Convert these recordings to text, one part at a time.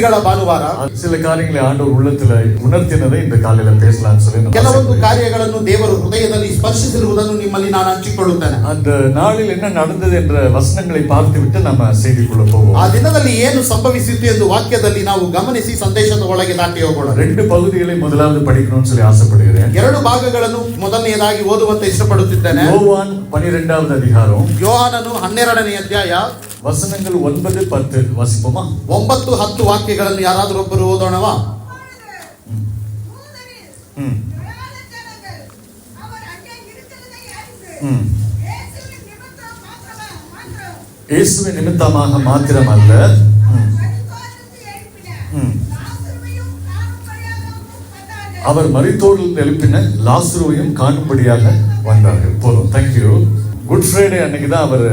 இன்னைக்கு குருத்தோலை ஞாயிறு ಇಂದು ಗರಿಗಳ ಭಾನುವಾರ சில காரியங்களை ஆண்டவர் உள்ளத்துல உணர்த்தினதை இந்த காலையில பேசலாம்னு சொல்லி நான் ಕೆಲವೊಂದು ஆசைப்படுகிறேன். ಕಾರ್ಯಗಳನ್ನು ದೇವರು ಹೃದಯದಲ್ಲಿ ಸ್ಪರ್ಶಿಸಿರುವುದನ್ನು ನಿಮ್ಮಲ್ಲಿ ನಾನು ಹಂಚಿಕೊಳ್ಳುತ್ತೇನೆ அந்த நாளில் என்ன நடந்தது என்ற வசனங்களை பார்த்துவிட்டு நம்ம செய்திக்குள்ள போவோம் ಆ ದಿನದಲ್ಲಿ ಏನು ಸಂಭವಿಸಿತು ಎಂದು ವಾಕ್ಯದಲ್ಲಿ ನಾವು ಗಮನಿಸಿ ಸಂದೇಶದ ಒಳಗೆ ದಾಟಿ ಹೋಗೋಣ ரெண்டு பகுதிகளை முதலாவது படிக்கணும்னு சொல்லி ஆசைப்படுகிறேன் ಎರಡು ಭಾಗಗಳನ್ನು ಮೊದಲನೆಯದಾಗಿ ಓದುವಂತೆ ಇಷ್ಟಪಡುತ್ತಿದ್ದೇನೆ யோவான் பனிரெண்டாவது அதிகாரம் ಯೋಹಾನನು ಹನ್ನೆರಡನೇ ಅಧ್ಯಾಯ வசனங்கள் ஒன்பது பத்து வாசிப்போமா ಒಂಬತ್ತು ಹತ್ತು ವಾಕ್ಯಗಳನ್ನು ಯಾರಾದರೂ ಒಬ್ಬರು ಓದೋಣವಾ ம் ம் ம் இயேசுவின் நிமித்தமாக மாத்திரமல்ல ம், ம். அவர் மரித்தோரில் எழுப்பின லாசுருவையும் காணும்படியாக வந்தார்கள் போதும் தேங்க்யூ குட் ஃப்ரைடே அன்னைக்கு தான் அவர்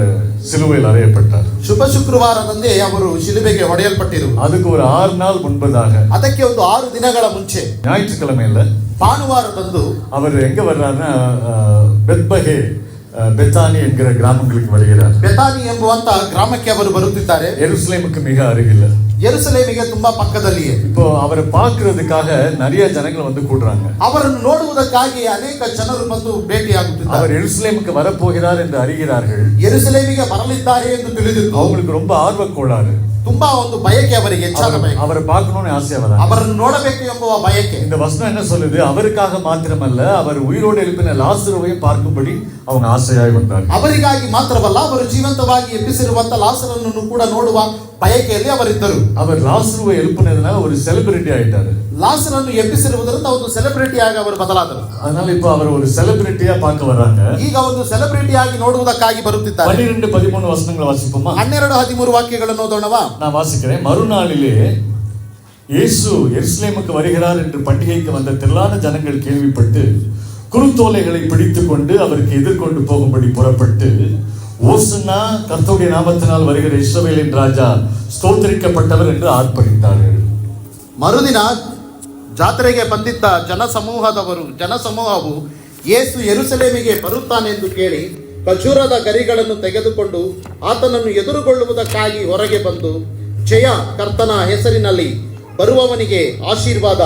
சிலுவையில் அறையப்பட்டார் ಶುಭ ಶುಕ್ರವಾರದಂದೇ ಅವರು ಶಿಲುಬೆಗೆ ಹೊಡೆಯಲ್ಪಟ್ಟಿರು அதுக்கு ஒரு ஆறு நாள் முன்பதாக ಅದಕ್ಕೆ ಒಂದು ಆರು ದಿನಗಳ ಮುಂಚೆ ஞாயிற்றுக்கிழமையில ಭಾನುವಾರದಂದು அவர் எங்க வர்றாருன்னா அஹ், பெத்பகே அஹ், பெத்தானி என்கிற கிராமங்களுக்கு வருகிறார் ಬೆತಾನಿ ಎಂಬುವಂತ ಗ್ರಾಮಕ್ಕೆ ಅವರು ಬರುತ್ತಿದ್ದಾರೆ எருசலேமுக்கு மிக அருகில் ಯೆರೂಸಲೇಮಿಗೆ ತುಂಬಾ ಪಕ್ಕದಲ್ಲಿಯೇ இப்போ அவரை பார்க்கிறதுக்காக நிறைய ஜனங்கள் வந்து கூடுறாங்க ಅವರನ್ನು ನೋಡುವುದಕ್ಕಾಗಿ ಅನೇಕ ಜನರು ಬಂದು ಭೇಟಿಯಾಗುತ್ತಿದ್ದಾರೆ அவர் எருசலேமுக்கு வரப்போகிறார் என்று அறிகிறார்கள் ಯೆರೂಸಲೇಮಿಗೆ ಬರಲಿದ್ದಾರೆ ಎಂದು ತಿಳಿದಿದ್ದು அவங்களுக்கு ரொம்ப ஆர்வ கோளாறு ತುಂಬಾ ಒಂದು ಬಯಕೆ ಅವರಿಗೆ ಹೆಚ್ಚಾದ அவர்- ಬಯಕೆ அவரை பார்க்கணும்னு ஆசையா வராங்க ಅವರನ್ನು ನೋಡಬೇಕು ಎಂಬುವ ಬಯಕೆ இந்த வசனம் என்ன சொல்லுது அவருக்காக மாத்திரமல்ல அவர் உயிரோடு எழுப்பின லாசருவையும் பார்க்கும்படி அவங்க ஆசையாய் வந்தார்கள் ಅವರಿಗಾಗಿ ಮಾತ್ರವಲ್ಲ ಅವರು ಜೀವಂತವಾಗಿ ಎಬ್ಬಿಸಿರುವಂತ ಲಾಸರನ್ನು ಕೂಡ ನೋಡುವ ಬಯಕೆಯಲ್ಲಿ ಅವರಿದ್ದರು அவர் லாசருவை எழுப்பினதுனால ஒரு செலிபிரிட்டி ஆயிட்டாரு ಲಾಸರನ್ನು ಎಬ್ಬಿಸಿರುವುದರಿಂದ ಒಂದು ಸೆಲೆಬ್ರಿಟಿಯಾಗಿ ಅವರು ಬದಲಾದರು அதனால இப்போ அவர் ஒரு செலிபிரிட்டியா பார்க்க வர்றாங்க ಈಗ ಒಂದು ಸೆಲೆಬ್ರಿಟಿಯಾಗಿ ನೋಡುವುದಕ್ಕಾಗಿ ಬರುತ್ತಿದ್ದಾರೆ பன்னிரெண்டு பதிமூணு வசனங்களை வாசிப்போமா ಹನ್ನೆರಡು ಹದಿಮೂರು ವಾಕ್ಯಗಳನ್ನು ಓದೋಣವಾ நான் வாசிக்கிறேன் மறுநாளிலே இயேசு எருசலேமுக்கு வருகிறார் என்று பண்டிகைக்கு வந்த திரளான ஜனங்கள் கேள்விப்பட்டு குருத்தோலைகளை பிடித்துக் கொண்டு அவருக்கு எதிர்கொண்டு போகும்படி புறப்பட்டு ஓசுன்னா கர்த்தருடைய நாமத்தினால் வருகிற இஸ்ரவேலின் ராஜா ஸ்தோத்திரிக்கப்பட்டவர் என்று ஆர்ப்பரித்தார்கள் ಮರುದಿನ ಜಾತ್ರೆಗೆ ಬಂದಿದ್ದ ಜನಸಮೂಹದವರು ಜನಸಮೂಹವು ಯೇಸು ಯೆರೂಸಲೇಮಿಗೆ ಬರುತ್ತಾನೆಂದು ಕೇಳಿ ಖಜೂರದ ಗರಿಗಳನ್ನು ತೆಗೆದುಕೊಂಡು ಆತನನ್ನು ಎದುರುಗೊಳ್ಳುವುದಕ್ಕಾಗಿ ಹೊರಗೆ ಬಂದು ಜಯ ಕರ್ತನ ಹೆಸರಿನಲ್ಲಿ ಬರುವವನಿಗೆ ಆಶೀರ್ವಾದ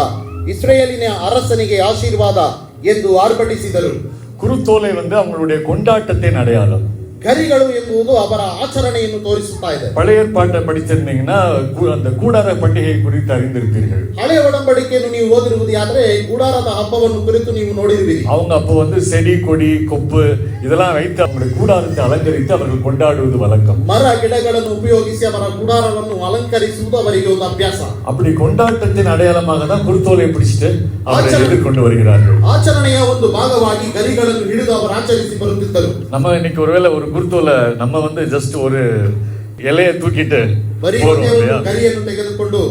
ಇಸ್ರೇಲಿನ ಅರಸನಿಗೆ ಆಶೀರ್ವಾದ ಎಂದು ಆರ್ಭಟಿಸಿದರು குருத்தோலை வந்து அவங்களுடைய கொண்டாட்டத்தின் அடையாளம் ಗರಿಗಳು ಎಂಬುದು ಅವರ ಆಚರಣೆಯನ್ನು ತೋರಿಸುತ್ತಾ ಇದೆ பழைய ஏற்பாட்டை படிச்சிருந்தீங்கன்னா கு- அந்த கூடார பண்டிகை குறித்து அறிந்திருப்பீர்கள் ಹಳೆಯ ಒಡಂಬಡಿಕೆಯನ್ನು ನೀವು ಓದಿರುವುದಾದರೆ ಗುಡಾರದ ಹಬ್ಬವನ್ನು ಕುರಿತು ನೀವು ನೋಡಿರುವಿರಿ அவங்க அப்போ வந்து செடி கொடி கொப்பு இதெல்லாம் வைத்து அவங்களுடைய கூடாரத்தை அலங்கரித்து அவர்கள் கொண்டாடுவது வழக்கம் ಮರ ಗಿಡಗಳನ್ನು ಉಪಯೋಗಿಸಿ ಅವರ ಗುಡಾರವನ್ನು ಅಲಂಕರಿಸುವುದು ಅವರಿಗೆ ಒಂದು ಅಭ್ಯಾಸ அப்படி கொண்டாட்டத்தின் அடையாளமாக தான் குருத்தோலை பிடிச்சிட்டு அவரை ஆச்சரியம். எதிர்கொண்டு வருகிறார்கள் ಆಚರಣೆಯ ಒಂದು ಭಾಗವಾಗಿ ಗರಿಗಳನ್ನು ಹಿಡಿದು ಅವರು ಆಚರಿಸಿ ಬರುತ್ತಿದ್ದರು நம்ம இன்னைக்கு ஒருவேளை ஒரு குருத்தோலை நம்ம வந்து ஜஸ்ட் ஒரு இலையை தூக்கிட்டு ಬರೀ போறோம் ಒಂದೇ இல்லையா ಒಂದು ಗರಿಯನ್ನು ತೆಗೆದುಕೊಂಡು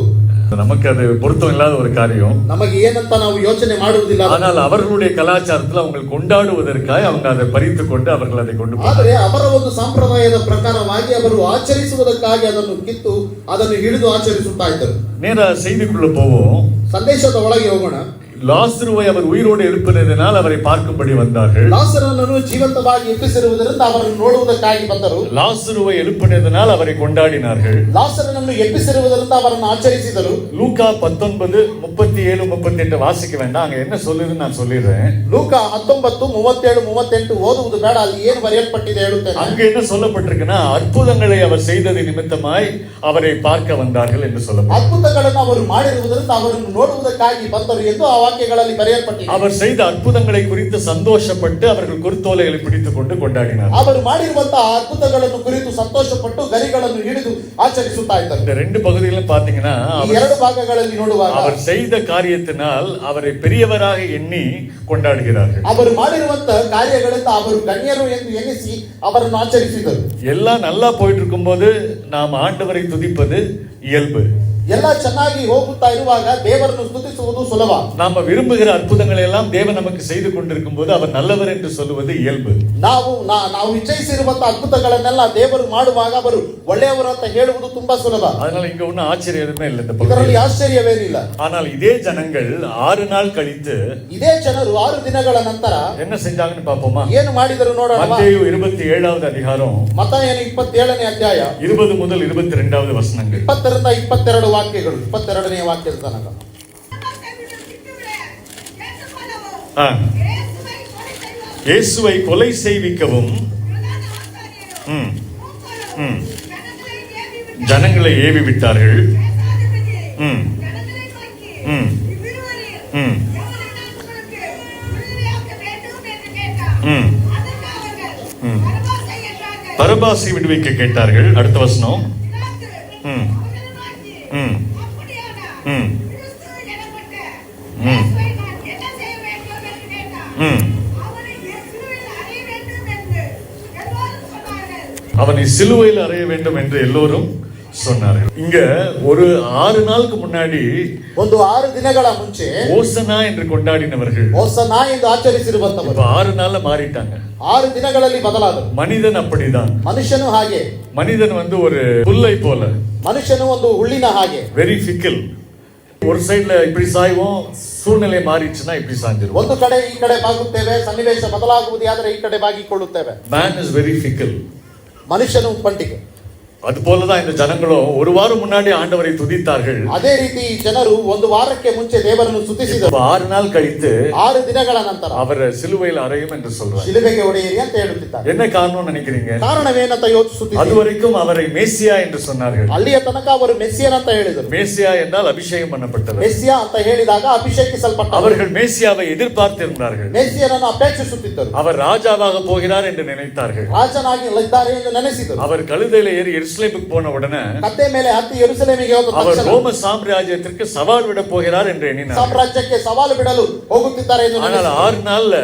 நமக்கு அது பொருத்தம் இல்லாத ஒரு காரியம் ನಮಗೆ ಏನಂತ ನಾವು ಯೋಚನೆ ಮಾಡುವುದಿಲ್ಲ ஆனால் அவர்களுடைய கலாச்சாரத்தில் அவங்க கொண்டாடுவதற்காக அவங்க அதை பறித்து கொண்டு அவர்கள் அதை கொண்டு போனார்கள் ಆದರೆ ಅವರ ಒಂದು ಸಂಪ್ರದಾಯದ ಪ್ರಕಾರವಾಗಿ ಅವರು ಆಚರಿಸುವುದಕ್ಕಾಗಿ ಅದನ್ನು ಕಿತ್ತು ಅದನ್ನು ಹಿಡಿದು ಆಚರಿಸುತ್ತಾ ಇದ್ದರು நேரா செய்திக்குள்ள போவோம் ಸಂದೇಶದ ಒಳಗೆ ಹೋಗೋಣ லாஸ்ருவை அவர் உயிரோடு எழுப்பினதினால் அவரை பார்க்கும்படி வந்தார்கள் ಲಾಸರನನ್ನು ಜೀವಂತವಾಗಿ ಎಬ್ಬಿಸಿರುವುದರಿಂದ ಅವರನ್ನು ನೋಡುವುದಕ್ಕಾಗಿ ಬಂದರು லாசுருவை எழுப்பினதினால் அவரை கொண்டாடினார்கள் ಲಾಸರನನ್ನು ಎಬ್ಬಿಸಿರುವುದರಿಂದ ಅವರನ್ನು ಆಚರಿಸಿದರು லூக்கா பத்தொன்பது முப்பத்தி ஏழு முப்பத்தி எட்டு வாசிக்க வேண்டாம் அங்க என்ன சொல்லுதுன்னு நான் சொல்லிடுறேன் ಲೂಕ ಹತ್ತೊಂಬತ್ತು ಮೂವತ್ತೇಳು ಮೂವತ್ತೆಂಟು ಓದುವುದು ಬೇಡ ಅಲ್ಲಿ ಏನು ಬರೆಯಲ್ಪಟ್ಟಿದೆ ಹೇಳುತ್ತೇನೆ அங்க என்ன சொல்லப்பட்டிருக்குன்னா அற்புதங்களை அவர் செய்தது நிமித்தமாய் அவரை பார்க்க வந்தார்கள் என்று சொல்லப்பட்டிருக்கு ಅದ್ಭುತಗಳನ್ನು ಅವರು ಮಾಡಿರುವುದರಿಂದ ಅವರನ್ನು ನೋಡುವುದಕ್ಕಾಗಿ ಬಂದರು ಎಂದು ಆ ವಾಕ್ಯಗಳಲ್ಲಿ ಬರೆಯಲ್ಪಟ್ಟಿದೆ அவர் செய்த அற்புதங்களை குறித்து சந்தோஷப்பட்டு அவர்கள் குருத்தோலைகளை பிடித்துக் கொண்டு கொண்டாடினார் ಅವರು ಮಾಡಿರುವಂತಹ ಅದ್ಭುತಗಳನ್ನು ಕುರಿತು ಸಂತೋಷಪಟ್ಟು ಗರಿಗಳನ್ನು ಹಿಡಿದು ಆಚರಿಸುತ್ತಾ ಇದ್ದರು இந்த ரெண்டு பகுதிகளும் பாத்தீங்கன்னா ಈ அவர் ಎರಡು ಭಾಗಗಳಲ್ಲಿ ನೋಡುವಾಗ அவர் செய்த காரியத்தினால் அவரை பெரியவராக எண்ணி கொண்டாடுகிறார்கள் ಅವರು ಮಾಡಿರುವಂತಹ ಕಾರ್ಯಗಳಿಂದ ಅವರು ಗಣ್ಯರು ಎಂದು ಎನಿಸಿ ಅವರನ್ನು ಆಚರಿಸಿದರು எல்லாம் நல்லா போயிட்டு இருக்கும்போது நாம் ஆண்டவரை துதிப்பது இயல்பு ಎಲ್ಲ ಚೆನ್ನಾಗಿ ಹೋಗುತ್ತಾ ಇರುವಾಗ ದೇವರನ್ನು ಸ್ತುತಿಸುವುದು ಸುಲಭ நாம விரும்புகிற அற்புதங்களை எல்லாம் தேவன் நமக்கு செய்து கொண்டிருக்கும் போது அவர் நல்லவர் என்று சொல்லுவது இயல்பு ನಾವು ನಾ- ನಾವು ಇಚ್ಛಿಸಿರುವಂತಹ ಅದ್ಭುತಗಳನ್ನೆಲ್ಲ ದೇವರು ಮಾಡುವಾಗ ಅವರು ಒಳ್ಳೆಯವರು ಅಂತ ಹೇಳುವುದು ತುಂಬಾ ಸುಲಭ அதனால இங்க ஒண்ணும் ஆச்சரியம் எதுவுமே இல்லை இந்த ಇದರಲ್ಲಿ பகுதியில் ಆಶ್ಚರ್ಯವೇನಿಲ್ಲ ஆனால் இதே ஜனங்கள் ஆறு நாள் கழித்து ಇದೇ ಜನರು ಆರು ದಿನಗಳ ನಂತರ என்ன செஞ்சாங்கன்னு பாப்போமா ಏನು ಮಾಡಿದರು ನೋಡೋಣ மத்தேயு இருபத்தி ஏழாவது அதிகாரம் ಮತ ಏನು ಇಪ್ಪತ್ತೇಳನೇ ಅಧ್ಯಾಯ இருபது முதல் இருபத்தி ரெண்டாவது வசனங்கள் ಇಪ್ಪತ್ತರಿಂದ ಇಪ್ಪತ್ತೆರಡು ವಾಕ್ಯಗಳು ಇಪ್ಪತ್ತೆರಡನೇ ವಾಕ್ಯದ ತನಕ ஆ. இயேசுவை கொலை செய்விக்கவும் ம், ம். ஜனங்களை ஏவி விட்டார்கள் ம், ம், ம். ம். ம். பரபாசை விடுவிக்க கேட்டார்கள் அடுத்த வசனம் ம். ம். ம். ம். ம். அவனை சிலுவையில் அறைய வேண்டும் என்று எல்லோரும் சொன்னார்கள் இங்க ஒரு ஆறு நாளுக்கு முன்னாடி ಒಂದು ಆರು ದಿನಗಳ ಮುಂಚೆ ஓசனா என்று கொண்டாடினவர்கள் ಹೊಸನಾ ಎಂದು ಆಚರಿಸಿರುವಂತವರು இப்ப ஆறு நாள்ல மாறிட்டாங்க ಆರು ದಿನಗಳಲ್ಲಿ ಬದಲಾದರು மனிதன் அப்படிதான் ಮನುಷ್ಯನು ಹಾಗೆ மனிதன் வந்து ஒரு புல்லை போல ಮನುಷ್ಯನು ಒಂದು ಹುಳ್ಳಿನ ಹಾಗೆ வெரி ஃபிக்கல் ஒரு சைடுல இப்படி சாய்வோம் சூழ்நிலை மாறிடுச்சுன்னா இப்படி சாஞ்சிரும் ಒಂದು ಕಡೆ ಈ ಕಡೆ ಬಾಗುತ್ತೇವೆ ಸನ್ನಿವೇಶ ಬದಲಾಗುವುದೇ ಆದರೆ ಈ ಕಡೆ ಬಾಗಿಕೊಳ್ಳುತ್ತೇವೆ மேன் இஸ் வெரி ஃபிக்கல் ಮನುಷ್ಯನು ಪಂಟಿಗೆ அது போலதான் இந்த ஜனங்களும் ஒரு வாரம் முன்னாடி ஆண்டவரை துதித்தார்கள் ಅದೇ ರೀತಿ ಈ ಜನರು ಒಂದು ವಾರಕ್ಕೆ ಮುಂಚೆ ದೇವರನ್ನು ಸ್ತುತಿಸಿದರು இப்ப ஆறு நாள் கழித்து ಆರು ದಿನಗಳ ನಂತರ அவர் சிலுவையில் அறையும் என்று சொல்றார் ಶಿಲುಬೆಗೆ ಹೊಡೆಯಿರಿ ಅಂತ ಹೇಳುತ್ತಿದ್ದಾರೆ என்ன காரணம் நினைக்கிறீங்க ಕಾರಣವೇನಂತ அது ಯೋಚಿಸುತ್ತಿದ್ದಾರೆ வரைக்கும் அவரை மேசியா என்று சொன்னார்கள் ಅಲ್ಲಿಯ ತನಕ ಅವರು ಮೆಸ್ಸಿಯನ್ ಅಂತ ಹೇಳಿದರು மேசியா என்றால் அபிஷேகம் பண்ணப்பட்டவர் ಮೆಸ್ಸಿಯ ಅಂತ ಹೇಳಿದಾಗ ಅಭಿಷೇಕಿಸಲ್ಪಟ್ಟ அவர்கள் மேசியாவை எதிர்பார்த்திருந்தார்கள் ಮೆಸ್ಸಿಯನನ್ನು ಅಪೇಕ್ಷಿಸುತ್ತಿದ್ದರು அவர் ராஜாவாக போகிறார் என்று நினைத்தார்கள் ರಾಜನಾಗಿ ಇದ್ದಾರೆ ಎಂದು ನೆನೆಸಿದರು அவர் கழுதையில ஏறி எருசலேமுக்கு போன உடனே ಕತ್ತೆ ಮೇಲೆ ಹತ್ತಿ ಯೆರೂಸಲೇಮಿಗೆ ಹೋದ அவர் ತಕ್ಷಣ ரோம சாம்ராஜ்யத்திற்கு சவால் விட போகிறார் என்று எண்ணினார் ಸಾಮ್ರಾಜ್ಯಕ್ಕೆ ಸವಾಲು ಬಿಡಲು ಹೋಗುತ್ತಿದ್ದಾರೆ ಎಂದು ஆனால் ನೆನೆಸಿದರು. ஆறு நாள்ல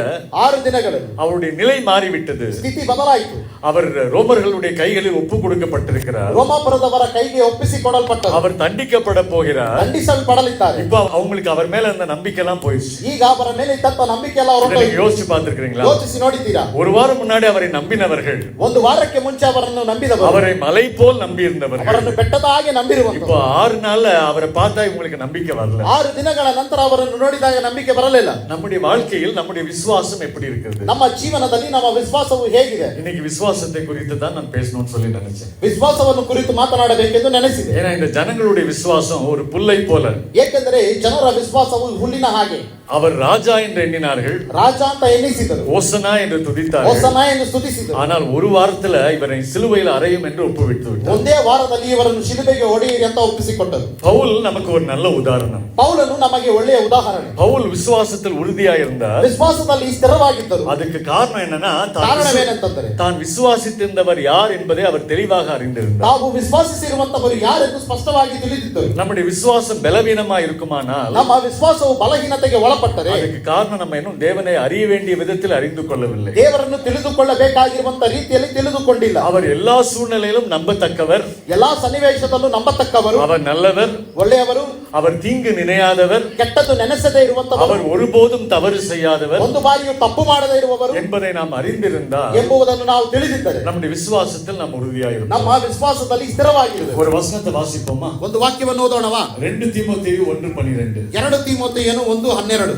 ಆರು ದಿನಗಳಲ್ಲಿ அவருடைய நிலை மாறிவிட்டது ಸ್ಥಿತಿ ಬದಲಾಯಿತು அவர் ரோமர்களுடைய கைகளில் ஒப்பு கொடுக்கப்பட்டிருக்கிறார் ರೋಮಾಪುರದವರ ಕೈಗೆ ಒಪ್ಪಿಸಿಕೊಡಲ್ಪಟ್ಟರು அவர் தண்டிக்கப்பட போகிறார் ದಂಡಿಸಲ್ಪಡಲಿದ್ದಾರೆ இப்ப அவங்களுக்கு அவர் மேல இருந்த நம்பிக்கை எல்லாம் போயிடுச்சு ಈಗ ಅವರ ಮೇಲೆ ಇದ್ದಂತ ನಂಬಿಕೆ ಎಲ್ಲ இதை நீங்க ಹೊರಟು யோசிச்சு பார்த்திருக்கிறீங்களா ಯೋಚಿಸಿ ನೋಡಿದ್ದೀರಾ ஒரு வாரம் முன்னாடி அவரை நம்பினவர்கள் ಒಂದು ವಾರಕ್ಕೆ ಮುಂಚೆ ಅವರನ್ನು ನಂಬಿದವರು அவரை மலை போல் நம்பி இருந்தவர்கள் ಅವರನ್ನು ಬೆಟ್ಟದ ಹಾಗೆ இப்போ ನಂಬಿರುವಂತರು ஆறு நாள்ல அவரை பார்த்தா இவங்களுக்கு நம்பிக்கை வரல ಆರು ದಿನಗಳ ನಂತರ ಅವರನ್ನು ನೋಡಿದಾಗ ನಂಬಿಕೆ ಬರಲಿಲ್ಲ நம்முடைய வாழ்க்கையில் நம்முடைய விசுவாசம் எப்படி இருக்குது ನಮ್ಮ ಜೀವನದಲ್ಲಿ ನಮ್ಮ ವಿಶ್ವಾಸವು ಹೇಗಿದೆ இன்னைக்கு விசுவாசத்தை குறித்து தான் நான் பேசணும்னு சொல்லி நினைச்சேன் ವಿಶ್ವಾಸವನ್ನು ಕುರಿತು ಮಾತನಾಡಬೇಕೆಂದು ನೆನೆಸಿದೆ ஏன்னா இந்த ஜனங்களுடைய விசுவாசம் ஒரு புல்லை போல ಏಕೆಂದರೆ ಜನರ ವಿಶ್ವಾಸವು ಹುಲ್ಲಿನ ಹಾಗೆ அவர் ராஜா என்று எண்ணினார்கள் ರಾಜ ಅಂತ ಎನ್ನಿಸಿದರು ஓசனா என்று துதித்தார்கள் ಹೊಸನ ಎಂದು ಸ್ತುತಿಸಿದರು ஆனால் ஒரு வாரத்துல இவரை சிலுவையில் அறையும் என்று ஒப்புவித்து விட்டார் ಒಂದೇ ವಾರದಲ್ಲಿ ಇವರನ್ನು ಶಿಲುಬೆಗೆ ಹೊಡೆಯಿರಿ ಅಂತ ಒಪ್ಪಿಸಿಕೊಟ್ಟರು பவுல் நமக்கு ஒரு நல்ல உதாரணம் ಪೌಲನು ನಮಗೆ ಒಳ್ಳೆಯ ಉದಾಹರಣೆ பவுல் விசுவாசத்தில் உறுதியா இருந்தார் ವಿಶ್ವಾಸದಲ್ಲಿ ಸ್ಥಿರವಾಗಿದ್ದರು அதுக்கு காரணம் என்னன்னா தான் ಕಾರಣವೇನೆಂತಂದರೆ விசு- தான் விசுவாசித்திருந்தவர் யார் என்பதை அவர் தெளிவாக அறிந்திருந்தார் ನಾವು ವಿಶ್ವಾಸಿಸಿರುವಂತವರು ಯಾರೆಂದು ಸ್ಪಷ್ಟವಾಗಿ ತಿಳಿದಿದ್ದರು நம்முடைய விசுவாசம் பலவீனமா இருக்குமானால் ನಮ್ಮ ವಿಶ್ವಾಸವು ಬಲಹೀನತೆಗೆ ಒಳಪಟ್ಟರೆ அதுக்கு காரணம் நம்ம இன்னும் தேவனை அறிய வேண்டிய விதத்தில் அறிந்து கொள்ளவில்லை ದೇವರನ್ನು ತಿಳಿದುಕೊಳ್ಳಬೇಕಾಗಿರುವಂತ ರೀತಿಯಲ್ಲಿ ತಿಳಿದುಕೊಂಡಿಲ್ಲ அவர் எல்லா சூழ்நிலையிலும் நம்பத்தக்கவர் ಎಲ್ಲಾ ಸನ್ನಿವೇಶದಲ್ಲೂ ನಂಬತಕ್ಕವರು அவர் நல்லவர் ಒಳ್ಳೆಯವರು அவர் தீங்கு நினையாதவர் ಕೆಟ್ಟದ್ದು ನೆನೆಸದೇ ಇರುವಂತವರು அவர் ஒருபோதும் தவறு செய்யாதவர் ಒಂದು ಬಾರಿಯೂ ತಪ್ಪು ಮಾಡದೇ ಇರುವವರು என்பதை நாம் அறிந்திருந்தால் ಎಂಬುದನ್ನು ನಾವು ತಿಳಿದಿದ್ದರೆ நம்முடைய விசுவாசத்தில் நாம் உறுதியாயிருந்தோம் ನಮ್ಮ ವಿಶ್ವಾಸದಲ್ಲಿ ಸ್ಥಿರವಾಗಿರುವುದು ஒரு வசனத்தை வாசிப்போமா ಒಂದು ವಾಕ್ಯವನ್ನು ಓದೋಣವಾ ரெண்டு தீமோத்தேயு ஒன்று பனிரெண்டு ಎರಡು ತೀಮೋತೆಯನು ಒಂದು ಹನ್ನೆರಡು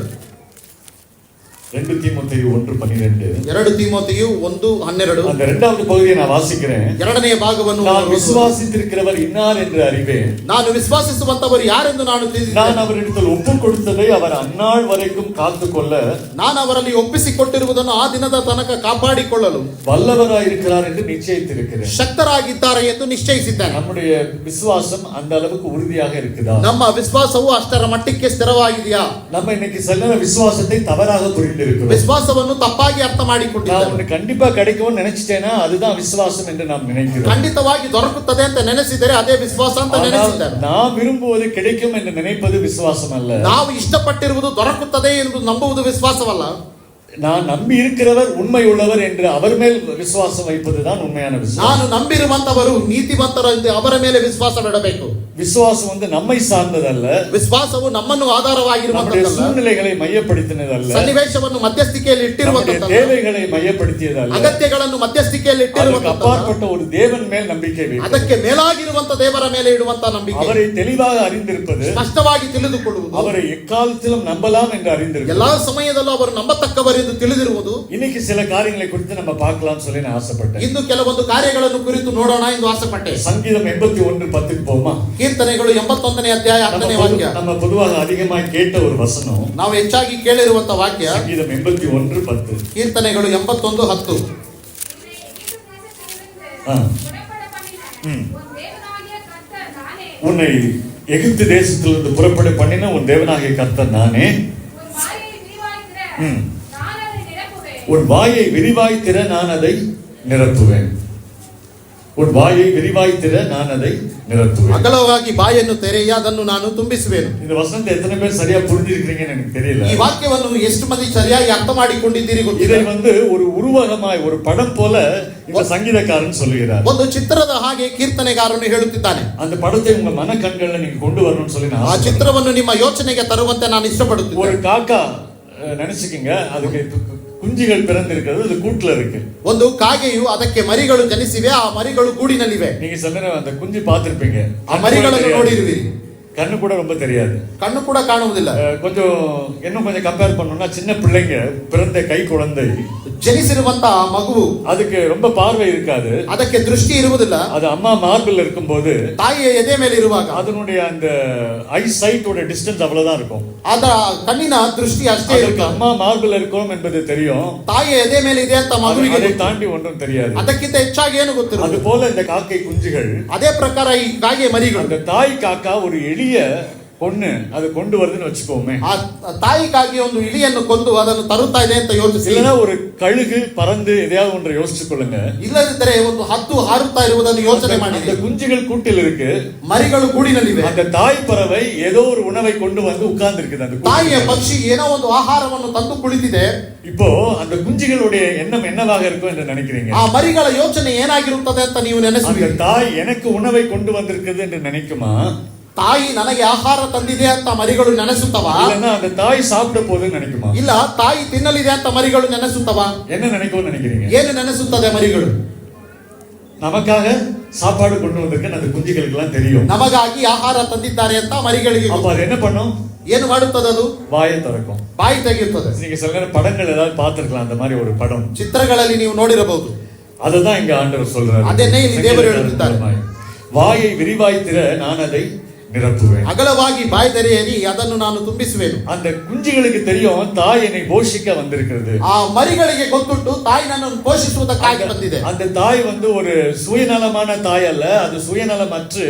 ரெண்டு தீமோத்தேயு ஒன்று பனிரெண்டு ಎರಡು ತೀಮೋತೆಯು ಒಂದು ಹನ್ನೆರಡು அந்த இரண்டாவது பகுதியை நான் வாசிக்கிறேன் ಎರಡನೆಯ ಭಾಗವನ್ನು நான் ಓದುವುದು. விசுவாசித்திருக்கிறவர் இன்னார் என்று அறிவேன் ನಾನು ವಿಶ್ವಾಸಿಸುವಂತವರು ಯಾರೆಂದು ನಾನು ತಿಳಿದಿದ್ದೇನೆ நான் அவரிடத்தில் ஒப்பு கொடுத்ததை அவர் அந்நாள் வரைக்கும் காத்துக்கொள்ள ನಾನು ಅವರಲ್ಲಿ ಒಪ್ಪಿಸಿಕೊಟ್ಟಿರುವುದನ್ನು ಆ ದಿನದ ತನಕ ಕಾಪಾಡಿಕೊಳ್ಳಲು வல்லவராயிருக்கிறார் என்று நிச்சயித்திருக்கிறேன் ಶಕ್ತರಾಗಿದ್ದಾರೆ ಎಂದು ನಿಶ್ಚಯಿಸಿದ್ದಾನೆ நம்முடைய விசுவாசம் அந்த அளவுக்கு உறுதியாக இருக்குதா ನಮ್ಮ ವಿಶ್ವಾಸವು ಅಷ್ಟರ ಮಟ್ಟಕ್ಕೆ ಸ್ಥಿರವಾಗಿದೆಯಾ நம்ம இன்னைக்கு சில விசுவாசத்தை தவறாக புரிந்திருக்கிறோம் ವಿಶ್ವಾಸವನ್ನು ತಪ್ಪಾಗಿ ಅರ್ಥ நான் ಮಾಡಿಕೊಂಡಿದ್ದಾರೆ ஒண்ணு கண்டிப்பா கிடைக்கும்னு நினைச்சிட்டேன்னா அதுதான் விசுவாசம் என்று நாம் நினைக்கிறோம் ಖಂಡಿತವಾಗಿ ದೊರಕುತ್ತದೆ ಅಂತ ನೆನೆಸಿದರೆ ಅದೇ ವಿಶ್ವಾಸ ಅಂತ ஆனால் ನೆನೆಸಿದ್ದಾರೆ நாம் விரும்புவது கிடைக்கும் என்று நினைப்பது விசுவாசம் அல்ல ನಾವು ಇಷ್ಟಪಟ್ಟಿರುವುದು ದೊರಕುತ್ತದೆ ಎಂದು ನಂಬುವುದು ವಿಶ್ವಾಸವಲ್ಲ நான் நம்பி இருக்கிறவர் உண்மை உள்ளவர் என்று அவர் மேல் விசுவாசம் வைப்பதுதான் உண்மையான விசுவாசம் ನಾನು ನಂಬಿರುವಂತವರು ನೀತಿವಂತರು ಎಂದು ಅವರ ಮೇಲೆ ವಿಶ್ವಾಸವಿಡಬೇಕು விசுவாசம் வந்து நம்மை சார்ந்ததல்ல ವಿಶ್ವಾಸವು ನಮ್ಮನ್ನು நம்முடைய ಆಧಾರವಾಗಿರುವಂತದ್ದಲ್ಲ சூழ்நிலைகளை மையப்படுத்தினதல்ல ಸನ್ನಿವೇಶವನ್ನು ಮಧ್ಯಸ್ಥಿಕೆಯಲ್ಲಿ நம்முடைய ಇಟ್ಟಿರುವಂತದ್ದಲ್ಲ தேவைகளை மையப்படுத்தியதல்ல ಅಗತ್ಯಗಳನ್ನು ಮಧ್ಯಸ್ಥಿಕೆಯಲ್ಲಿ அதற்கு ಇಟ್ಟಿರುವಂತದ್ದಲ್ಲ அப்பாற்பட்ட ஒரு தேவன் மேல் நம்பிக்கை வைப்பது ಅದಕ್ಕೆ ಮೇಲಾಗಿರುವಂತ ದೇವರ ಮೇಲೆ ಇಡುವಂತ ನಂಬಿಕೆ அவரை தெளிவாக அறிந்திருப்பது ಸ್ಪಷ್ಟವಾಗಿ ತಿಳಿದುಕೊಳ್ಳುವುದು அவரை எக்காலத்திலும் நம்பலாம் என்று அறிந்திருப்பது ಎಲ್ಲಾ ಸಮಯದಲ್ಲೂ ಅವರು ನಂಬತಕ್ಕವರೆಂದು ತಿಳಿದಿರುವುದು இன்னைக்கு சில காரியங்களை குறித்து நம்ம பார்க்கலாம்னு சொல்லி நான் ஆசைப்பட்டேன் ಇಂದು ಕೆಲವೊಂದು ಕಾರ್ಯಗಳನ್ನು ಕುರಿತು ನೋಡೋಣ ಎಂದು ಆಸೆಪಟ್ಟೆ சங்கீதம் எண்பத்தி ஒன்று பத்துக்கு போமா ಕೀರ್ತನೆಗಳು ಎಂಬತ್ತೊಂದನೇ ಅಧ್ಯಾಯ நம்ம ಹತ್ತನೇ பொது- ವಾಕ್ಯ நம்ம பொதுவாக அதிகமாக கேட்ட ஒரு வசனம் ನಾವು ಹೆಚ್ಚಾಗಿ ಕೇಳಿರುವಂತ ವಾಕ್ಯ சங்கீதம் எண்பத்தி ஒன்று பத்து ಕೀರ್ತನೆಗಳು ಎಂಬತ್ತೊಂದು ಹತ್ತು ஆ. ம். உன் உன்னை எகிப்து தேசத்திலிருந்து புறப்பட பண்ணின உன் தேவனாகிய கர்த்தர் நானே ம். உன் வாயை விரிவாய் திற நான் அதை நிரப்புவேன் உன் வாயை விரிவாய் திற நான் அதை நிரப்புவேன் ಅಗಲವಾಗಿ ಬಾಯನ್ನು ತೆರೆಯ ಅದನ್ನು ನಾನು ತುಂಬಿಸುವೆನು இந்த வசனத்தை எத்தனை பேர் சரியா புரிஞ்சிருக்கிறீங்கன்னு எனக்கு தெரியல ಈ ವಾಕ್ಯವನ್ನು ಎಷ್ಟು ಮಂದಿ ಸರಿಯಾಗಿ ಅರ್ಥ ಮಾಡಿಕೊಂಡಿದ್ದೀರಿ ಗೊತ್ತಿದೆ இதை வந்து ஒரு உருவகமாய் ஒரு படம் போல இந்த சங்கீதக்காரன் சொல்லுகிறார் ಒಂದು ಚಿತ್ರದ ಹಾಗೆ ಕೀರ್ತನೆಗಾರನು ಹೇಳುತ್ತಿದ್ದಾನೆ அந்த படத்தை உங்க மன கண்கள்ல நீங்க கொண்டு வரணும்னு சொல்லி நான் ಆ ஆசைப்படுறேன். ಚಿತ್ರವನ್ನು ನಿಮ್ಮ ಯೋಚನೆಗೆ ತರುವಂತೆ ನಾನು ஒரு ಇಷ್ಟಪಡುತ್ತೇನೆ காக்கா அஹ், நினைச்சுக்கங்க அதுக்கு ಕುಂಜಿಗಳು ಬೆರೆತಿರುತ್ತದೆ ಅದು ಕೂಟ್ಲ ಇರುತ್ತೆ ಒಂದು ಕಾಗೆಯು ಅದಕ್ಕೆ ಮರಿಗಳು ಜನಿಸಿವೆ ಆ ಮರಿಗಳು ಗೂಡಿನಲ್ಲಿವೆ ನೀವು ಸಲನೆ ಅಂತ ಕುಂಜಿ ಪಾತಿರ್ಪೀಂಗ ಆ ಮರಿಗಳನ್ನು ನೋಡಿರುವಿರಿ கண்ணு கூட ரொம்ப தெரியாது ಕಣ್ಣು ಕೂಡ ಕಾಣುವುದಿಲ್ಲ அஹ், கொஞ்சம் இன்னும் கொஞ்சம் கம்பேர் பண்ணோம்னா சின்ன பிள்ளைங்க பிறந்த கை குழந்தை ಜನಿಸಿರುವಂತಹ ಮಗುವು அதுக்கு ரொம்ப பார்வை இருக்காது ಅದಕ್ಕೆ ದೃಷ್ಟಿ ಇರುವುದಿಲ್ಲ அது அம்மா மார்பில் இருக்கும்போது ತಾಯಿಯ ಎದೆ ಮೇಲೆ ಇರುವಾಗ அதனுடைய அந்த ஐ சைட்டோட டிஸ்டன்ஸ் அவ்வளவுதான் இருக்கும் ಅದರ ಕಣ್ಣಿನ ದೃಷ್ಟಿ ಅಷ್ಟೇ அதற்கு ಇರುತ್ತದೆ அம்மா மார்பில் இருக்கோம் என்பது தெரியும் ತಾಯಿಯ ಎದೆ ಮೇಲೆ ಇದೆ ಅಂತ அது- ಮಗುವಿಗೆ அதை ಗೊತ್ತು. தாண்டி ஒன்றும் தெரியாது ಅದಕ್ಕಿಂತ ಹೆಚ್ಚಾಗಿ ಏನು அது ಗೊತ್ತಿರುವುದು போல இந்த காக்கை குஞ்சுகள் ಅದೇ ಪ್ರಕಾರ ಈ ಕಾಗೆ ಮರಿಗಳು அந்த தாய் காக்கா ஒரு எளிய பொண்ணு அது கொண்டு வருதுன்னு வச்சுக்கோமே ಆ ತಾಯಿ ಕಾಗೆ ಒಂದು ಇಲಿಯನ್ನು ಕೊಂದು ಅದನ್ನು ತರುತ್ತಾ ಇದೆ ಅಂತ ಯೋಚಿಸಿ இல்லைன்னா ஒரு கழுகு பறந்து எதையாவது ஒன்றை யோசிச்சு கொள்ளுங்க ಇಲ್ಲದಿದ್ದರೆ ಒಂದು ಹದ್ದು ಹಾರುತ್ತಾ ಇರುವುದನ್ನು ಯೋಚನೆ அந்த ಮಾಡಿದೆ குஞ்சுகள் கூட்டில் இருக்கு ಮರಿಗಳು ಗೂಡಿನಲ್ಲಿವೆ அந்த தாய் பறவை ஏதோ ஒரு உணவை கொண்டு வந்து உட்கார்ந்து இருக்குது அந்த ತಾಯಿಯ கூட்டுக்குள்ள. ಪಕ್ಷಿ ಏನೋ ಒಂದು ಆಹಾರವನ್ನು ತಂದು ಕುಳಿತಿದೆ இப்போ அந்த குஞ்சுகளுடைய எண்ணம் என்னவாக இருக்கும் என்று நினைக்கிறீங்க ಆ ಮರಿಗಳ ಯೋಚನೆ ಏನಾಗಿರುತ್ತದೆ ಅಂತ ನೀವು அந்த ನೆನೆಸುವಿರಿ தாய் எனக்கு உணவை கொண்டு வந்திருக்குது என்று நினைக்குமா ತಾಯಿ ನನಗೆ ಆಹಾರ ತಂದಿದೆ ಅಂತ ಮರಿಗಳು ನೆನೆಸುತ್ತವ இல்லைன்னா அந்த தாய் சாப்பிட போகுதுன்னு நினைக்குமா ಇಲ್ಲ ತಾಯಿ ತಿನ್ನಲಿದೆ ಅಂತ ಮರಿಗಳು ನೆನೆಸುತ್ತವ என்ன நினைக்கும்னு நினைக்கிறீங்க ಏನು ನೆನೆಸುತ್ತದೆ ಮರಿಗಳು நமக்காக சாப்பாடு கொண்டு வந்திருக்கேன்னு அந்த குஞ்சுகளுக்கு எல்லாம் தெரியும் ನಮಗಾಗಿ ಆಹಾರ ತಂದಿದ್ದಾರೆ ಅಂತ ಮರಿಗಳಿಗೆ அப்ப ಗೊತ್ತು. அது என்ன பண்ணும் ಏನು ಮಾಡುತ್ತದೆ ಅದು வாயை திறக்கும் ಬಾಯಿ ತೆಗೆಯುತ್ತದೆ நீங்க சில நேரம் படங்கள் ஏதாவது பார்த்திருக்கலாம் அந்த மாதிரி ஒரு படம் ಚಿತ್ರಗಳಲ್ಲಿ ನೀವು ನೋಡಿರಬಹುದು அதுதான் இங்க ஆண்டவர் சொல்றாரு அதென்னை ಇಲ್ಲಿ ದೇವರು ಹೇಳುತ್ತಿದ್ದಾರೆ. வாயை விரிவாய் திற நான் அதை நிரப்புவேன் ಅಗಲವಾಗಿ ಬಾಯಿ ತೆರೆಯಲಿ ಅದನ್ನು ನಾನು ತುಂಬಿಸುವೆನು அந்த குஞ்சுகளுக்கு தெரியும் தாய் என்னை போஷிக்க வந்திருக்கிறது ಆ ಮರಿಗಳಿಗೆ ಗೊತ್ತುಂಟು ತಾಯಿ ನನ್ನನ್ನು ಪೋಷಿಸುವುದಕ್ಕಾಗಿ ಬಂದಿದೆ அந்த தாய் வந்து ஒரு சுயநலமான தாய் அல்ல அது சுயநலமற்று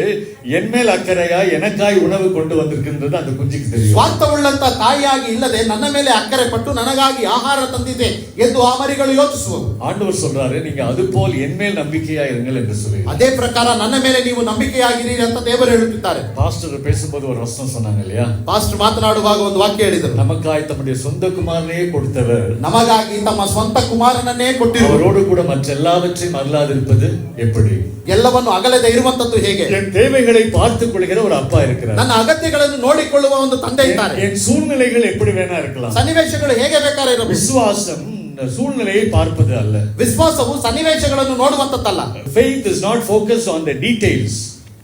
என் மேல் அக்கறையா எனக்காய் உணவு கொண்டு வந்திருக்கின்றது அந்த குஞ்சுக்கு தெரியும் ಸ್ವಾರ್ಥವುಳ್ಳಂತ ತಾಯಿಯಾಗಿ ಇಲ್ಲದೆ ನನ್ನ ಮೇಲೆ ಅಕ್ಕರೆ ಪಟ್ಟು ನನಗಾಗಿ ಆಹಾರ ತಂದಿದೆ ಎಂದು ಆ ಮರಿಗಳು ಯೋಚಿಸುವವು ஆண்டவர் சொல்றாரு நீங்க அது போல் என் மேல் நம்பிக்கையா இருங்கள் என்று சொல்லி ಅದೇ ಪ್ರಕಾರ ನನ್ನ ಮೇಲೆ ನೀವು ನಂಬಿಕೆಯಾಗಿರಿ ಅಂತ ದೇವರು ಹೇಳುತ್ತಿದ್ದಾರೆ பாஸ்டர் பேசும்போது ஒரு வசனம் சொன்னாங்க இல்லையா ಪಾಸ್ಟ್ ಮಾತನಾಡುವಾಗ ಒಂದು ವಾಕ್ಯ ಹೇಳಿದರು நமக்காய் தம்முடைய சொந்த குமாரனையே கொடுத்தவர் ನಮಗಾಗಿ ತಮ್ಮ ಸ್ವಂತ ಕುಮಾರನನ್ನೇ ಕೊಟ್ಟಿರುವರು அவரோடு கூட மற்ற எல்லாவற்றையும் அல்லாதிருப்பது எப்படி ಎಲ್ಲವನ್ನು ಅಗಲದೆ ಇರುವಂತದ್ದು ಹೇಗೆ என் தேவைகளை பார்த்துக் கொள்கிற ஒரு அப்பா இருக்கிறார் ನನ್ನ ಅಗತ್ಯಗಳನ್ನು ನೋಡಿಕೊಳ್ಳುವ ಒಂದು ತಂದೆ என்- ಇದ್ದಾರೆ என் சூழ்நிலைகள் எப்படி வேணா இருக்கலாம் ಸನ್ನಿವೇಶಗಳು ಹೇಗೆ ಬೇಕಾದ್ರೆ ಇರಬಹುದು விசுவாசம் இந்த சூழ்நிலையை பார்ப்பது அல்ல ವಿಶ್ವಾಸವು ಸನ್ನಿವೇಶಗಳನ್ನು ನೋಡುವಂತದ್ದಲ್ಲ faith is not focused on the details